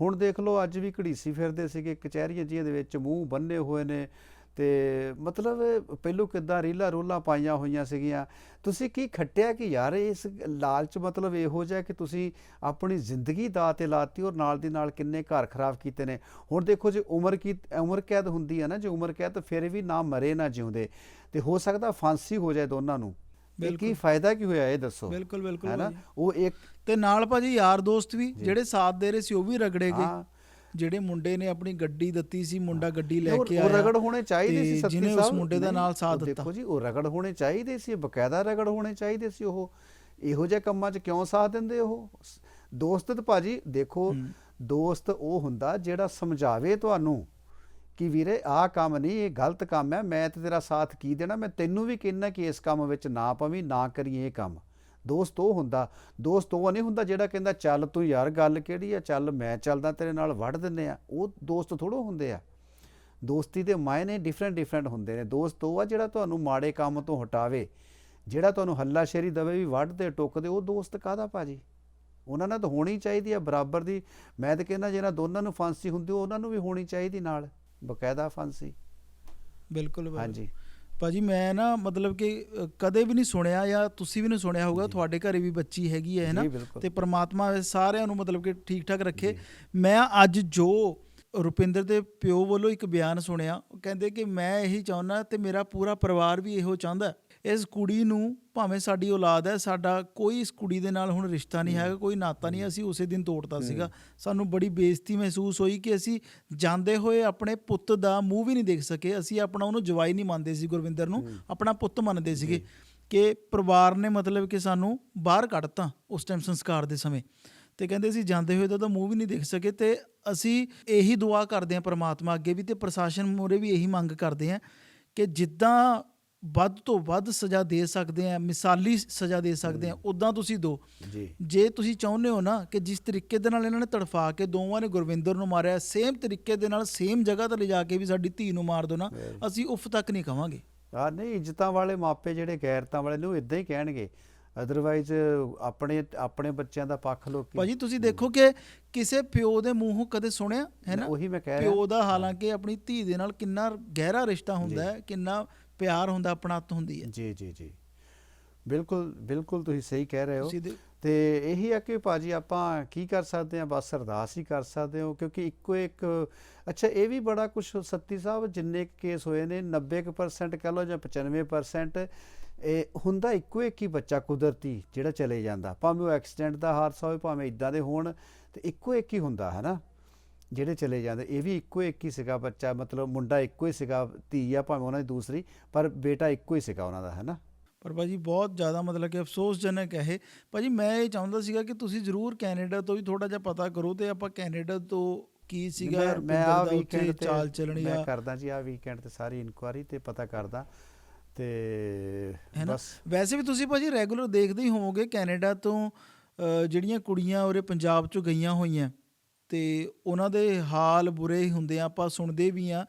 ਹੁਣ ਦੇਖ ਲਓ ਅੱਜ ਵੀ ਘੜੀਸੀ ਫਿਰਦੇ ਸੀਗੇ ਕਚਹਿਰੀਆਂ ਜੀਆਂ ਦੇ ਵਿੱਚ ਮੂੰਹ ਬੰਨੇ ਹੋਏ ਨੇ ਤੇ ਮਤਲਬ ਪਹਿਲੋਂ ਕਿੱਦਾਂ ਰੀਲਾ ਰੋਲਾ ਪਾਈਆਂ ਹੋਈਆਂ ਸੀਗੀਆਂ। ਤੁਸੀਂ ਕੀ ਖੱਟਿਆ ਕਿ ਯਾਰ ਇਸ ਲਾਲਚ ਮਤਲਬ ਇਹੋ ਜਿਹਾ ਕਿ ਤੁਸੀਂ ਆਪਣੀ ਜ਼ਿੰਦਗੀ ਦਾ ਤੇ ਲਾਤੀ ਔਰ ਨਾਲ ਦੀ ਨਾਲ ਕਿੰਨੇ ਘਰ ਖਰਾਬ ਕੀਤੇ ਨੇ। ਹੁਣ ਦੇਖੋ ਜੇ ਉਮਰ ਕੀ ਉਮਰ ਕੈਦ ਹੁੰਦੀ ਹੈ ਨਾ ਜੇ ਉਮਰ ਕੈਦ ਤਾਂ ਫਿਰ ਵੀ ਨਾ ਮਰੇ ਨਾ ਜਿਉਂਦੇ। ਤੇ ਹੋ ਸਕਦਾ ਫਾਂਸੀ ਹੋ ਜਾਏ ਦੋਨਾਂ ਨੂੰ। ਕੀ। ਫਾਇਦਾ ਕੀ ਹੋਇਆ ਇਹ ਦੱਸੋ? ਬਿਲਕੁਲ ਬਿਲਕੁਲ ਹੈ ਨਾ। ਉਹ ਇੱਕ ਤੇ ਨਾਲ ਭਾਜੀ ਯਾਰ ਦੋਸਤ ਵੀ ਜਿਹੜੇ ਸਾਥ ਦੇ ਰਹੇ ਸੀ ਉਹ ਵੀ ਰਗੜੇ ਗਏ। ਹਾਂ। ਜਿਹੜੇ ਮੁੰਡੇ ਨੇ ਆਪਣੀ ਗੱਡੀ ਦਿੱਤੀ ਸੀ ਮੁੰਡਾ ਗੱਡੀ ਲੈ ਉਹ- ਕੇ ਉਹ ਆਇਆ ਰਗੜ ਹੋਣੇ ਚਾਹੀਦੇ ਸੀ ਸੱਤੀ ਜਿਹਨੇ ਉਸ ਸਾਹਿਬ। ਮੁੰਡੇ ਦਾ ਨਾਲ ਸਾਥ ਉਹ ਦਿੱਤਾ। ਦੇਖੋ ਜੀ ਉਹ ਰਗੜ ਹੋਣੇ ਚਾਹੀਦੇ ਸੀ ਬਕਾਇਦਾ ਰਗੜ ਹੋਣੇ ਚਾਹੀਦੇ ਸੀ ਉਹ। ਇਹੋ ਜਿਹੇ ਕੰਮਾਂ 'ਚ ਕਿਉਂ ਸਾਥ ਦਿੰਦੇ ਉਹ? ਦੋਸਤ ਤਾਂ ਭਾਜੀ ਦੇਖੋ ਦੋਸਤ ਉਹ ਹੁੰਦਾ ਜਿਹੜਾ ਸਮਝਾਵੇ ਤੁਹਾਨੂੰ ਕਿ ਵੀਰੇ ਆਹ ਕੰਮ ਨਹੀਂ ਇਹ ਗਲਤ ਕੰਮ ਹੈ ਮੈਂ ਤੇ ਤੇਰਾ ਸਾਥ ਕੀ ਦੇਣਾ? ਮੈਂ ਤੈਨੂੰ ਵੀ ਕਹਿੰਦਾ ਕਿ ਇਸ ਕੰਮ ਵਿੱਚ ਨਾ ਪਵੀਂ ਨਾ ਕਰੀਏ ਇਹ ਕੰਮ। ਦੋਸਤ ਉਹ ਹੁੰਦਾ ਦੋਸਤ ਉਹ ਨਹੀਂ ਹੁੰਦਾ ਜਿਹੜਾ ਕਹਿੰਦਾ ਚੱਲ ਤੂੰ ਯਾਰ ਗੱਲ ਕਿਹੜੀ ਆ? ਚੱਲ ਮੈਂ ਚੱਲਦਾ ਤੇਰੇ ਨਾਲ ਵੜ ਦਿੰਨੇ ਆ। ਉਹ ਦੋਸਤ ਥੋੜੋ ਹੁੰਦੇ ਆ। ਦੋਸਤੀ ਦੇ ਮਾਇਨੇ ਡਿਫਰੈਂਟ ਡਿਫਰੈਂਟ ਹੁੰਦੇ ਨੇ। ਦੋਸਤ ਉਹ ਆ ਜਿਹੜਾ ਤੁਹਾਨੂੰ ਮਾੜੇ ਕੰਮ ਤੋਂ ਹਟਾਵੇ ਜਿਹੜਾ ਤੁਹਾਨੂੰ ਹੱਲਾਸ਼ੇਰੀ ਦਵੇ ਵੀ ਵੱਢਦੇ ਟੁੱਕਦੇ ਉਹ ਦੋਸਤ ਕਾਹਦਾ ਭਾਜੀ? ਉਹਨਾਂ ਨਾਲ ਤਾਂ ਹੋਣੀ ਚਾਹੀਦੀ ਆ ਬਰਾਬਰ ਦੀ। ਮੈਂ ਤਾਂ ਕਹਿੰਦਾ ਜਿਹਨਾਂ ਦੋਨਾਂ ਨੂੰ ਫਾਂਸੀ ਹੁੰਦੀ ਉਹ ਉਹਨਾਂ ਨੂੰ ਵੀ ਹੋਣੀ ਚਾਹੀਦੀ ਨਾਲ। ਬਕਾਇਦਾ ਫਾਂਸੀ ਬਿਲਕੁਲ। ਹਾਂਜੀ। ਭਾਜੀ ਮੈਂ ਨਾ ਮਤਲਬ ਕਿ ਕਦੇ ਵੀ ਨਹੀਂ ਸੁਣਿਆ ਜਾਂ ਤੁਸੀਂ ਵੀ ਨਹੀਂ ਸੁਣਿਆ ਹੋਊਗਾ ਤੁਹਾਡੇ ਘਰੇ ਵੀ ਬੱਚੀ ਹੈਗੀ ਹੈ ਨਾ। ਤੇ ਪ੍ਰਮਾਤਮਾ ਸਾਰਿਆਂ ਨੂੰ ਮਤਲਬ ਕਿ ਠੀਕ ਠਾਕ ਰੱਖੇ ਮੈਂ ਅੱਜ ਜੋ ਰੁਪਿੰਦਰ ਦੇ ਪਿਓ ਵੱਲੋਂ ਇੱਕ ਬਿਆਨ ਸੁਣਿਆ ਉਹ ਕਹਿੰਦੇ ਕਿ ਮੈਂ ਇਹੀ ਚਾਹੁੰਦਾ ਤੇ ਮੇਰਾ ਪੂਰਾ ਪਰਿਵਾਰ ਵੀ ਇਹੋ ਚਾਹੁੰਦਾ। ਇਸ ਕੁੜੀ ਨੂੰ ਭਾਵੇਂ ਸਾਡੀ ਔਲਾਦ ਹੈ ਸਾਡਾ ਕੋਈ ਇਸ ਕੁੜੀ ਦੇ ਨਾਲ ਹੁਣ ਰਿਸ਼ਤਾ ਨਹੀਂ ਹੈਗਾ ਕੋਈ ਨਾਤਾ ਨਹੀਂ ਅਸੀਂ ਉਸੇ ਦਿਨ ਤੋੜਤਾ ਸੀਗਾ। ਸਾਨੂੰ ਬੜੀ ਬੇਇੱਜ਼ਤੀ ਮਹਿਸੂਸ ਹੋਈ ਕਿ ਅਸੀਂ ਜਾਂਦੇ ਹੋਏ ਆਪਣੇ ਪੁੱਤ ਦਾ ਮੂੰਹ ਵੀ ਨਹੀਂ ਦੇਖ ਸਕੇ। ਅਸੀਂ ਆਪਣਾ ਉਹਨੂੰ ਜਵਾਈ ਨਹੀਂ ਮੰਨਦੇ ਸੀ ਗੁਰਵਿੰਦਰ ਨੂੰ ਆਪਣਾ ਪੁੱਤ ਮੰਨਦੇ ਸੀਗੇ ਕਿ ਪਰਿਵਾਰ ਨੇ ਮਤਲਬ ਕਿ ਸਾਨੂੰ ਬਾਹਰ ਕੱਢਤਾ ਉਸ ਟਾਈਮ ਸੰਸਕਾਰ ਦੇ ਸਮੇਂ। ਤੇ ਕਹਿੰਦੇ ਸੀ ਜਾਂਦੇ ਹੋਏ ਤਾਂ ਉਹਦਾ ਮੂੰਹ ਵੀ ਨਹੀਂ ਦੇਖ ਸਕੇ ਤੇ ਅਸੀਂ ਇਹੀ ਦੁਆ ਕਰਦੇ ਹਾਂ ਪ੍ਰਮਾਤਮਾ ਅੱਗੇ ਵੀ ਤੇ ਪ੍ਰਸ਼ਾਸਨ ਮੂਹਰੇ ਵੀ ਇਹੀ ਮੰਗ ਕਰਦੇ ਹਾਂ ਕਿ ਜਿੱਦਾਂ ਵੱਧ ਤੋਂ ਵੱਧ ਸਜ਼ਾ ਦੇ ਸਕਦੇ ਆ ਮਿਸਾਲੀ ਸਜ਼ਾ ਦੇ ਸਕਦੇ ਆ ਉਦਾਂ ਤੁਸੀਂ ਦਿਓ ਜੀ। ਜੇ ਤੁਸੀਂ ਚਾਹੁੰਦੇ ਹੋ ਨਾ ਕਿ ਜਿਸ ਤਰੀਕੇ ਦੇ ਨਾਲ ਇਹਨਾਂ ਨੇ ਤੜਫਾ ਕੇ ਦੋਵਾਂ ਨੇ ਗੁਰਵਿੰਦਰ ਨੂੰ ਮਾਰਿਆ ਸੇਮ ਤਰੀਕੇ ਦੇ ਨਾਲ ਸੇਮ ਜਗ੍ਹਾ ਤੇ ਲਿਜਾ ਕੇ ਵੀ ਸਾਡੀ ਧੀ ਨੂੰ ਮਾਰ ਦਿਓ ਨਾ ਅਸੀਂ ਉਫ ਤੱਕ ਨਹੀਂ ਕਵਾਂਗੇ। ਆ ਨਹੀਂ ਇੱਜ਼ਤਾਂ ਵਾਲੇ ਮਾਪੇ ਜਿਹੜੇ ਗੈਰਤਾਂ ਵਾਲੇ ਨੇ ਉਹ ਇਦਾਂ ਹੀ ਕਹਿਣਗੇ। ਅਦਰਵਾਈਜ਼ ਆਪਣੇ ਆਪਣੇ ਬੱਚਿਆਂ ਦਾ ਪੱਖ ਲੋਕੀ ਭਾਜੀ ਤੁਸੀਂ ਦੇਖੋ ਕਿ ਕਿਸੇ ਪਿਓ ਦੇ ਮੂੰਹੋਂ ਕਦੇ ਸੁਣਿਆ ਹੈ ਨਾ? ਉਹੀ ਮੈਂ ਕਹਿ ਰਿਹਾ। ਪਿਓ ਦਾ ਹਾਲਾਂਕਿ ਆਪਣੀ ਧੀ ਦੇ ਨਾਲ ਕਿੰਨਾ ਗਹਿਰਾ ਰਿਸ਼ਤਾ ਹੁੰਦਾ ਹੈ ਕਿੰਨਾ ਪਿਆਰ ਹੁੰਦਾ ਆਪਣਾਤ ਹੁੰਦੀ ਹੈ। ਜੀ ਜੀ ਜੀ। ਬਿਲਕੁਲ ਬਿਲਕੁਲ ਤੁਸੀਂ ਸਹੀ ਕਹਿ ਰਹੇ ਹੋ। ਤੇ ਇਹੀ ਆ ਕਿ ਭਾਜੀ ਆਪਾਂ ਕੀ ਕਰ ਸਕਦੇ ਆ ਬਸ ਅਰਦਾਸ ਹੀ ਕਰ ਸਕਦੇ ਹੋ ਕਿਉਂਕਿ ਇੱਕੋ ਇੱਕ ਅੱਛਾ ਇਹ ਵੀ ਬੜਾ ਕੁਝ ਸੱਤੀ ਸਾਹਿਬ ਜਿੰਨੇ ਕੇਸ ਹੋਏ ਨੇ 90% ਕਹ ਲਓ ਜਾਂ 95% ਇਹ ਹੁੰਦਾ ਇੱਕੋ ਇੱਕ ਹੀ ਬੱਚਾ ਕੁਦਰਤੀ ਜਿਹੜਾ ਚਲੇ ਜਾਂਦਾ। ਭਾਵੇਂ ਉਹ ਐਕਸੀਡੈਂਟ ਦਾ ਹਾਦਸਾ ਹੋਵੇ ਭਾਵੇਂ ਇਦਾਂ ਦੇ ਹੋਣ ਤੇ ਇੱਕੋ ਇੱਕ ਹੀ ਹੁੰਦਾ ਹੈ ਨਾ? ਜਿਹੜੇ ਚਲੇ ਜਾਂਦੇ ਇਹ ਵੀ ਇੱਕੋ ਇੱਕ ਹੀ ਸੀਗਾ ਬੱਚਾ ਮਤਲਬ ਮੁੰਡਾ ਇੱਕੋ ਹੀ ਸੀਗਾ ਧੀ ਆ ਭਾਵੇਂ ਉਹਨਾਂ ਦੀ ਦੂਸਰੀ ਪਰ ਬੇਟਾ ਇੱਕੋ ਹੀ ਸੀਗਾ ਉਹਨਾਂ ਦਾ ਹੈ ਨਾ? ਪਰ ਭਾਜੀ ਬਹੁਤ ਜ਼ਿਆਦਾ ਮਤਲਬ ਕਿ ਅਫਸੋਸਜਨਕ ਹੈ ਇਹ। ਭਾਜੀ ਮੈਂ ਇਹ ਚਾਹੁੰਦਾ ਸੀਗਾ ਕਿ ਤੁਸੀਂ ਜ਼ਰੂਰ ਕੈਨੇਡਾ ਤੋਂ ਵੀ ਥੋੜਾ ਜਿਹਾ ਪਤਾ ਕਰੋ ਤੇ ਆਪਾਂ ਕੈਨੇਡਾ ਤੋਂ ਕੀ ਸੀਗਾ ਮੈਂ- ਆ ਵੀਕਐਂਡ ਤੇ ਚਾਲ ਚੱਲਣੀ ਮੈਂ ਆ। ਕਰਦਾ ਜੀ ਆ ਵੀਕਐਂਡ ਤੇ ਸਾਰੀ ਇਨਕੁਆਰੀ ਤੇ ਪਤਾ ਕਰਦਾ ਤੇ? ਬਸ। ਵੈਸੇ ਵੀ ਤੁਸੀਂ ਭਾਜੀ ਰੈਗੂਲਰ ਦੇਖਦੇ ਹੀ ਹੋਵੋਗੇ ਕੈਨੇਡਾ ਤੋਂ ਜਿਹੜੀਆਂ ਕੁੜੀਆਂ ਉਰੇ ਪੰਜਾਬ ਚੋਂ ਗਈਆਂ ਹੋਈਆਂ। ਤੇ ਉਹਨਾਂ ਦੇ ਹਾਲ ਬੁਰੇ ਹੀ ਹੁੰਦੇ ਆ ਆਪਾਂ ਸੁਣਦੇ ਵੀ ਆ।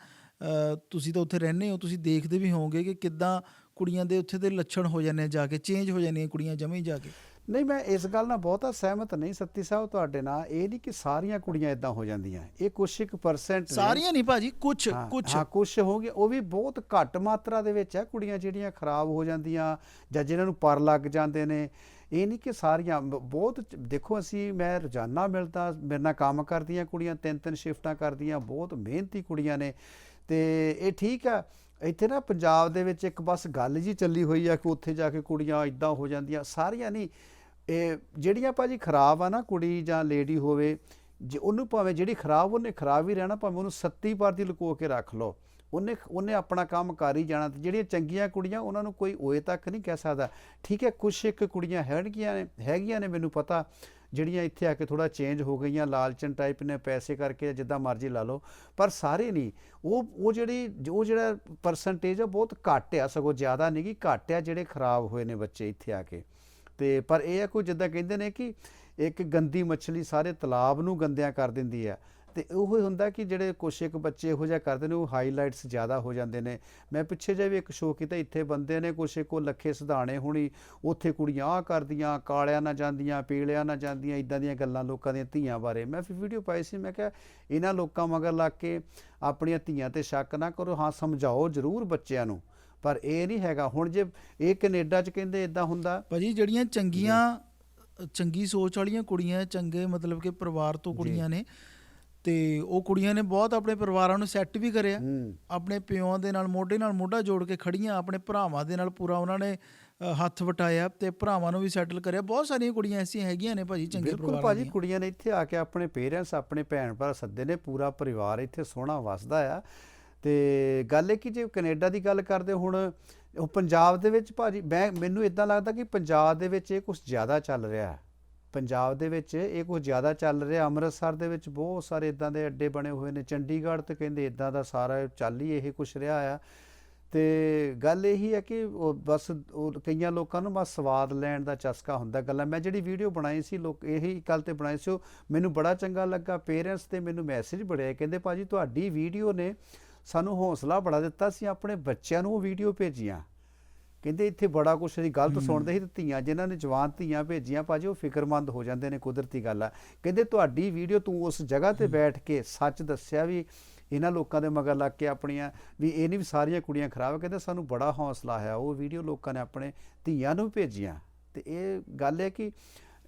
ਤੁਸੀਂ ਤਾਂ ਉੱਥੇ ਰਹਿੰਦੇ ਹੋ ਤੁਸੀਂ ਦੇਖਦੇ ਵੀ ਹੋਵੋਗੇ ਕਿ ਕਿੱਦਾਂ ਕੁੜੀਆਂ ਦੇ ਉੱਥੇ ਦੇ ਲੱਛਣ ਹੋ ਜਾਂਦੇ ਆ ਜਾ ਕੇ ਚੇਂਜ ਹੋ ਜਾਂਦੀਆਂ ਕੁੜੀਆਂ ਜਮੇ ਜਾ ਕੇ। ਨਹੀਂ ਮੈਂ ਇਸ ਗੱਲ ਨਾਲ ਬਹੁਤਾ ਸਹਿਮਤ ਨਹੀਂ ਸੱਤੀ ਸਾਹਿਬ ਤੁਹਾਡੇ ਨਾਲ। ਇਹ ਨਹੀਂ ਕਿ ਸਾਰੀਆਂ ਕੁੜੀਆਂ ਇਦਾਂ ਹੋ ਜਾਂਦੀਆਂ ਇਹ ਕੁਛ ਇੱਕ ਪਰਸੈਂਟ ਸਾਰੀਆਂ ਨਹੀਂ ਭਾਜੀ ਕੁਝ ਕੁਝ ਹਾਂ ਕੁਛ ਹੋਗੇ ਉਹ ਵੀ ਬਹੁਤ ਘੱਟ ਮਾਤਰਾ ਦੇ ਵਿੱਚ ਹੈ ਕੁੜੀਆਂ ਜਿਹੜੀਆਂ ਖਰਾਬ ਹੋ ਜਾਂਦੀਆਂ ਜਾਂ ਜਿਨ੍ਹਾਂ ਨੂੰ ਪਰ ਲੱਗ ਜਾਂਦੇ ਨੇ। ਇਹ ਨਹੀਂ ਕਿ ਸਾਰੀਆਂ ਬਹੁਤ ਦੇਖੋ ਅਸੀਂ, ਮੈਂ ਰੋਜ਼ਾਨਾ ਮਿਲਦਾ, ਮੇਰੇ ਨਾਲ ਕੰਮ ਕਰਦੀਆਂ ਕੁੜੀਆਂ ਤਿੰਨ ਤਿੰਨ ਸ਼ਿਫਟਾਂ ਕਰਦੀਆਂ, ਬਹੁਤ ਮਿਹਨਤੀ ਕੁੜੀਆਂ ਨੇ। ਤੇ ਇਹ ਠੀਕ ਆ, ਇੱਥੇ ਨਾ ਪੰਜਾਬ ਦੇ ਵਿੱਚ ਇੱਕ ਬਸ ਗੱਲ ਜੀ ਚੱਲੀ ਹੋਈ ਆ ਕਿ ਉੱਥੇ ਜਾ ਕੇ ਕੁੜੀਆਂ ਇਦਾਂ ਹੋ ਜਾਂਦੀਆਂ, ਸਾਰੀਆਂ ਨਹੀਂ। ਇਹ ਜਿਹੜੀਆਂ ਭਾਜੀ ਖਰਾਬ ਆ ਨਾ ਕੁੜੀ ਜਾਂ ਲੇਡੀ ਹੋਵੇ, ਜੇ ਉਹਨੂੰ ਭਾਵੇਂ ਜਿਹੜੀ ਖਰਾਬ, ਉਹਨੇ ਖਰਾਬ ਹੀ ਰਹਿਣਾ, ਭਾਵੇਂ ਉਹਨੂੰ ਸੱਤੀ ਵਾਰ ਦੀ ਲੁਕੋ ਕੇ ਰੱਖ ਲਓ। ਉਹਨੇ ਉਹਨੇ ਆਪਣਾ ਕੰਮ ਕਰ ਹੀ ਜਾਣਾ ਤੇ ਜਿਹੜੀਆਂ ਚੰਗੀਆਂ ਕੁੜੀਆਂ ਉਹਨਾਂ ਨੂੰ ਕੋਈ ਓਏ ਤੱਕ ਨਹੀਂ ਕਹਿ ਸਕਦਾ। ਠੀਕ ਹੈ, ਕੁਛ ਇੱਕ ਕੁੜੀਆਂ ਹੈਗੀਆਂ ਨੇ ਹੈਗੀਆਂ ਨੇ ਮੈਨੂੰ ਪਤਾ, ਜਿਹੜੀਆਂ ਇੱਥੇ ਆ ਕੇ ਥੋੜਾ ਚੇਂਜ ਹੋ ਗਈਆਂ, ਲਾਲਚਨ ਟਾਈਪ ਨੇ ਪੈਸੇ ਕਰਕੇ ਜਿੱਦਾਂ ਮਰਜ਼ੀ ਲਾ ਲਓ, ਪਰ ਸਾਰੇ ਨਹੀਂ। ਉਹ ਉਹ ਜਿਹੜੀ, ਉਹ ਜਿਹੜਾ ਪਰਸੈਂਟੇਜ ਆ ਬਹੁਤ ਘੱਟ ਆ, ਸਗੋਂ ਜ਼ਿਆਦਾ ਨਹੀਂ ਕਿ ਘੱਟ ਆ ਜਿਹੜੇ ਖਰਾਬ ਹੋਏ ਨੇ ਬੱਚੇ ਇੱਥੇ ਆ ਕੇ। ਤੇ, ਪਰ ਇਹ ਆ ਕੋਈ ਜਿੱਦਾਂ ਕਹਿੰਦੇ ਨੇ ਕਿ ਇੱਕ ਗੰਦੀ ਮੱਛਲੀ ਸਾਰੇ ਤਲਾਬ ਨੂੰ ਗੰਦਿਆਂ ਕਰ ਦਿੰਦੀ ਆ। ਤੇ ਉਹ ਹੀ ਹੁੰਦਾ ਕਿ ਜਿਹੜੇ ਕੁਛ ਇੱਕ ਬੱਚੇ ਇਹੋ ਜਿਹਾ ਕਰਦੇ ਨੇ ਉਹ ਹਾਈਲਾਈਟਸ ਜ਼ਿਆਦਾ ਹੋ ਜਾਂਦੇ ਨੇ। ਮੈਂ ਪਿੱਛੇ ਜੇ ਵੀ ਇੱਕ ਸ਼ੋਅ ਕੀਤਾ ਇੱਥੇ ਬੰਦੇ ਨੇ ਕੁਛ ਇੱਕ ਉਹ ਲੱਖੇ ਸਿਧਾਣੇ ਹੁਣੀ ਉੱਥੇ ਕੁੜੀਆਂ ਆ ਕਰਦੀਆਂ ਕਾਲਿਆਂ ਨਾ ਜਾਂਦੀਆਂ ਪੀਲਿਆਂ ਨਾ ਜਾਂਦੀਆਂ ਇਦਾਂ ਦੀਆਂ ਗੱਲਾਂ ਲੋਕਾਂ ਦੀਆਂ ਧੀਆਂ ਬਾਰੇ। ਮੈਂ ਫਿਰ ਵੀਡੀਓ ਪਾਈ ਸੀ ਮੈਂ ਕਿਹਾ ਇਹਨਾਂ ਲੋਕਾਂ ਮਗਰ ਲੱਗ ਕੇ ਆਪਣੀਆਂ ਧੀਆਂ ਤੇ ਸ਼ੱਕ ਨਾ ਕਰੋ ਹਾਂ ਸਮਝਾਓ ਜ਼ਰੂਰ ਬੱਚਿਆਂ ਨੂੰ ਪਰ ਇਹ ਨਹੀਂ ਹੈਗਾ। ਹੁਣ ਜੇ ਇਹ ਕੈਨੇਡਾ ਚ ਕਹਿੰਦੇ ਇਦਾਂ ਹੁੰਦਾ। ਭਾਜੀ ਜਿਹੜੀਆਂ ਚੰਗੀਆਂ ਚੰਗੀ ਸੋਚ ਵਾਲੀਆਂ ਕੁੜੀਆਂ ਚੰਗੇ ਮਤਲਬ ਕਿ ਪਰਿਵਾਰ ਤੋਂ ਕੁੜੀਆਂ ਨੇ ਤੇ ਉਹ ਕੁੜੀਆਂ ਨੇ ਬਹੁਤ ਆਪਣੇ ਪਰਿਵਾਰਾਂ ਨੂੰ ਸੈੱਟ ਵੀ ਕਰਿਆ। ਆਪਣੇ ਪਿਓਾਂ ਦੇ ਨਾਲ ਮੋਢੇ ਨਾਲ ਮੋਢਾ ਜੋੜ ਕੇ ਖੜੀਆਂ ਆਪਣੇ ਭਰਾਵਾਂ ਦੇ ਨਾਲ ਪੂਰਾ ਉਹਨਾਂ ਨੇ ਹੱਥ ਵਟਾਇਆ ਤੇ ਭਰਾਵਾਂ ਨੂੰ ਵੀ ਸੈਟਲ ਕਰਿਆ। ਬਹੁਤ ਸਾਰੀਆਂ ਕੁੜੀਆਂ ਐਸੀਆਂ ਹੈਗੀਆਂ ਨੇ ਭਾਜੀ ਚੰਗੇ ਬਿਲਕੁਲ ਪਰਿਵਾਰਾਂ ਭਾਜੀ ਦੀਆਂ। ਕੁੜੀਆਂ ਨੇ ਇੱਥੇ ਆ ਕੇ ਆਪਣੇ ਪੇਰੈਂਟਸ ਆਪਣੇ ਭੈਣ ਭਰਾ ਸੱਦੇ ਨੇ ਪੂਰਾ ਪਰਿਵਾਰ ਇੱਥੇ ਸੋਹਣਾ ਵਸਦਾ ਆ। ਤੇ ਗੱਲ ਇਹ ਕਿ ਜੇ ਕੈਨੇਡਾ ਦੀ ਗੱਲ ਕਰਦੇ ਹੁਣ ਉਹ ਪੰਜਾਬ ਦੇ ਵਿੱਚ ਭਾਜੀ ਮੈਨੂੰ ਇਦਾਂ ਲੱਗਦਾ ਕਿ ਪੰਜਾਬ ਦੇ ਵਿੱਚ ਇਹ ਕੁਝ ਜ਼ਿਆਦਾ ਚੱਲ ਰਿਹਾ। ਹੈ ਪੰਜਾਬ ਦੇ ਵਿੱਚ ਇਹ ਕੁਝ ਜ਼ਿਆਦਾ ਚੱਲ ਰਿਹਾ। ਅੰਮ੍ਰਿਤਸਰ ਦੇ ਵਿੱਚ ਬਹੁਤ ਸਾਰੇ ਇਦਾਂ ਦੇ ਅੱਡੇ ਬਣੇ ਹੋਏ ਨੇ। ਚੰਡੀਗੜ੍ਹ ਤੇ ਕਹਿੰਦੇ ਇਦਾਂ ਦਾ ਸਾਰਾ ਚੱਲ ਹੀ ਇਹ ਕੁਝ ਰਿਹਾ ਆ। ਤੇ ਗੱਲ ਇਹੀ ਹੈ ਕਿ ਬਸ ਉਹ ਕਈਆਂ ਲੋਕਾਂ ਨੂੰ ਬਸ ਸਵਾਦ ਲੈਣ ਦਾ ਚਸਕਾ ਹੁੰਦਾ ਗੱਲਾਂ। ਮੈਂ ਜਿਹੜੀ ਵੀਡੀਓ ਬਣਾਈ ਸੀ, ਲੋਕ ਇਹੀ ਗੱਲ ਤੇ ਬਣਾਈ ਸੀ, ਉਹ ਮੈਨੂੰ ਬੜਾ ਚੰਗਾ ਲੱਗਾ। ਪੇਰੈਂਟਸ ਤੇ ਮੈਨੂੰ ਮੈਸੇਜ ਬੜਿਆ ਕਹਿੰਦੇ, ਭਾਜੀ, ਤੁਹਾਡੀ ਵੀਡੀਓ ਨੇ ਸਾਨੂੰ ਹੌਸਲਾ ਬੜਾ ਦਿੱਤਾ। ਸੀ ਆਪਣੇ ਬੱਚਿਆਂ ਨੂੰ ਉਹ ਵੀਡੀਓ ਭੇਜੀਆਂ। ਕਹਿੰਦੇ ਇੱਥੇ ਬੜਾ ਕੁਛ ਅਸੀਂ ਗਲਤ ਸੁਣਦੇ ਸੀ ਤੇ ਧੀਆਂ ਜਿਨ੍ਹਾਂ ਨੇ ਜਵਾਨ ਧੀਆਂ ਭੇਜੀਆਂ ਭਾਜੀ ਉਹ ਫਿਕਰਮੰਦ ਹੋ ਜਾਂਦੇ ਨੇ ਕੁਦਰਤੀ ਗੱਲ ਆ। ਕਹਿੰਦੇ ਤੁਹਾਡੀ ਵੀਡੀਓ ਤੂੰ ਉਸ ਜਗ੍ਹਾ ਤੇ ਬੈਠ ਕੇ ਸੱਚ ਦੱਸਿਆ ਵੀ ਇਹਨਾਂ ਲੋਕਾਂ ਦੇ ਮਗਰ ਲੱਗ ਕੇ ਆਪਣੀਆਂ ਵੀ ਇਹ ਨਹੀਂ ਵੀ ਸਾਰੀਆਂ ਕੁੜੀਆਂ ਖਰਾਬ। ਕਹਿੰਦੇ ਸਾਨੂੰ ਬੜਾ ਹੌਸਲਾ ਆਇਆ ਉਹ ਵੀਡੀਓ ਲੋਕਾਂ ਨੇ ਆਪਣੇ ਧੀਆਂ ਨੂੰ ਭੇਜੀਆਂ। ਤੇ ਇਹ ਗੱਲ ਹੈ ਕਿ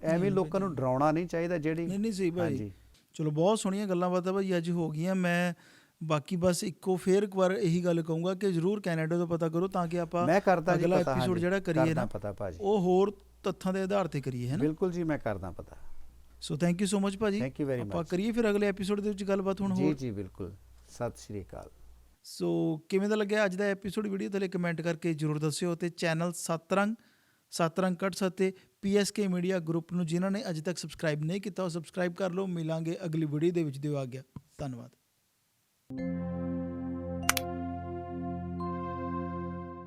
ਐਵੇਂ ਲੋਕਾਂ ਨੂੰ ਡਰਾਉਣਾ ਨਹੀਂ ਚਾਹੀਦਾ ਜਿਹੜੀ ਨਹੀਂ ਨਹੀਂ ਸਹੀ ਹਾਂਜੀ। ਚਲੋ ਬਹੁਤ ਸੋਹਣੀਆਂ ਗੱਲਾਂ ਬਾਤਾਂ ਭਾਜੀ ਅੱਜ ਹੋ ਗਈਆਂ। ਮੈਂ ਬਾਕੀ ਬਸ ਇੱਕੋ ਫੇਰ ਇੱਕ ਵਾਰ ਇਹੀ ਗੱਲ ਕਹੂੰਗਾ ਕਿ ਜਰੂਰ ਕੈਨੇਡਾ ਤੋਂ ਪਤਾ ਕਰੋ ਤਾਂ ਕਿ ਆਪਾਂ ਮੈਂ ਕਰਦਾ ਜੀ ਅਗਲਾ ਐਪੀਸੋਡ ਜਿਹੜਾ ਕਰੀਏ ਨਾ ਪਤਾ ਭਾਜੀ। ਉਹ ਹੋਰ ਤੱਥਾਂ ਦੇ ਆਧਾਰ ਤੇ ਕਰੀਏ ਹੈ ਨਾ? ਬਿਲਕੁਲ ਜੀ ਮੈਂ ਕਰਦਾ ਪਤਾ। So thank you so much ਭਾਜੀ। ਆਪਾਂ. ਕਰੀਏ ਫਿਰ ਅਗਲੇ ਐਪੀਸੋਡ ਦੇ ਵਿੱਚ ਗੱਲਬਾਤ ਹੁਣ ਜੀ ਹੋਰ। ਜੀ ਬਿਲਕੁਲ। ਸਤਿ ਸ਼੍ਰੀ ਅਕਾਲ। ਸੋ ਕਿਵੇਂ ਦਾ ਲੱਗਿਆ ਅੱਜ ਦਾ ਐਪੀਸੋਡ ਵੀਡੀਓ ਥੱਲੇ ਕਮੈਂਟ ਕਰਕੇ ਜਰੂਰ ਦੱਸਿਓ ਤੇ ਚੈਨਲ ਸਤਰੰਗ ਸਤਰੰਗ ਕਟਸ ਅਤੇ ਪੀਐਸਕੇ ਮੀਡੀਆ ਗਰੁੱਪ ਨੂੰ ਜਿਨ੍ਹਾਂ ਨੇ ਅਜੇ ਤੱਕ ਸਬਸਕ੍ਰਾਈਬ ਨਹੀਂ ਕੀਤਾ ਉਹ ਸਬਸਕ੍ਰਾਈਬ ਕਰ ਲਓ। ਮਿਲਾਂਗੇ ਅਗਲੀ ਵੀਡੀਓ ਦੇ ਵਿੱਚ। ਦਿਓ ਆ ਗਿਆ ਧੰਨਵਾਦ। Música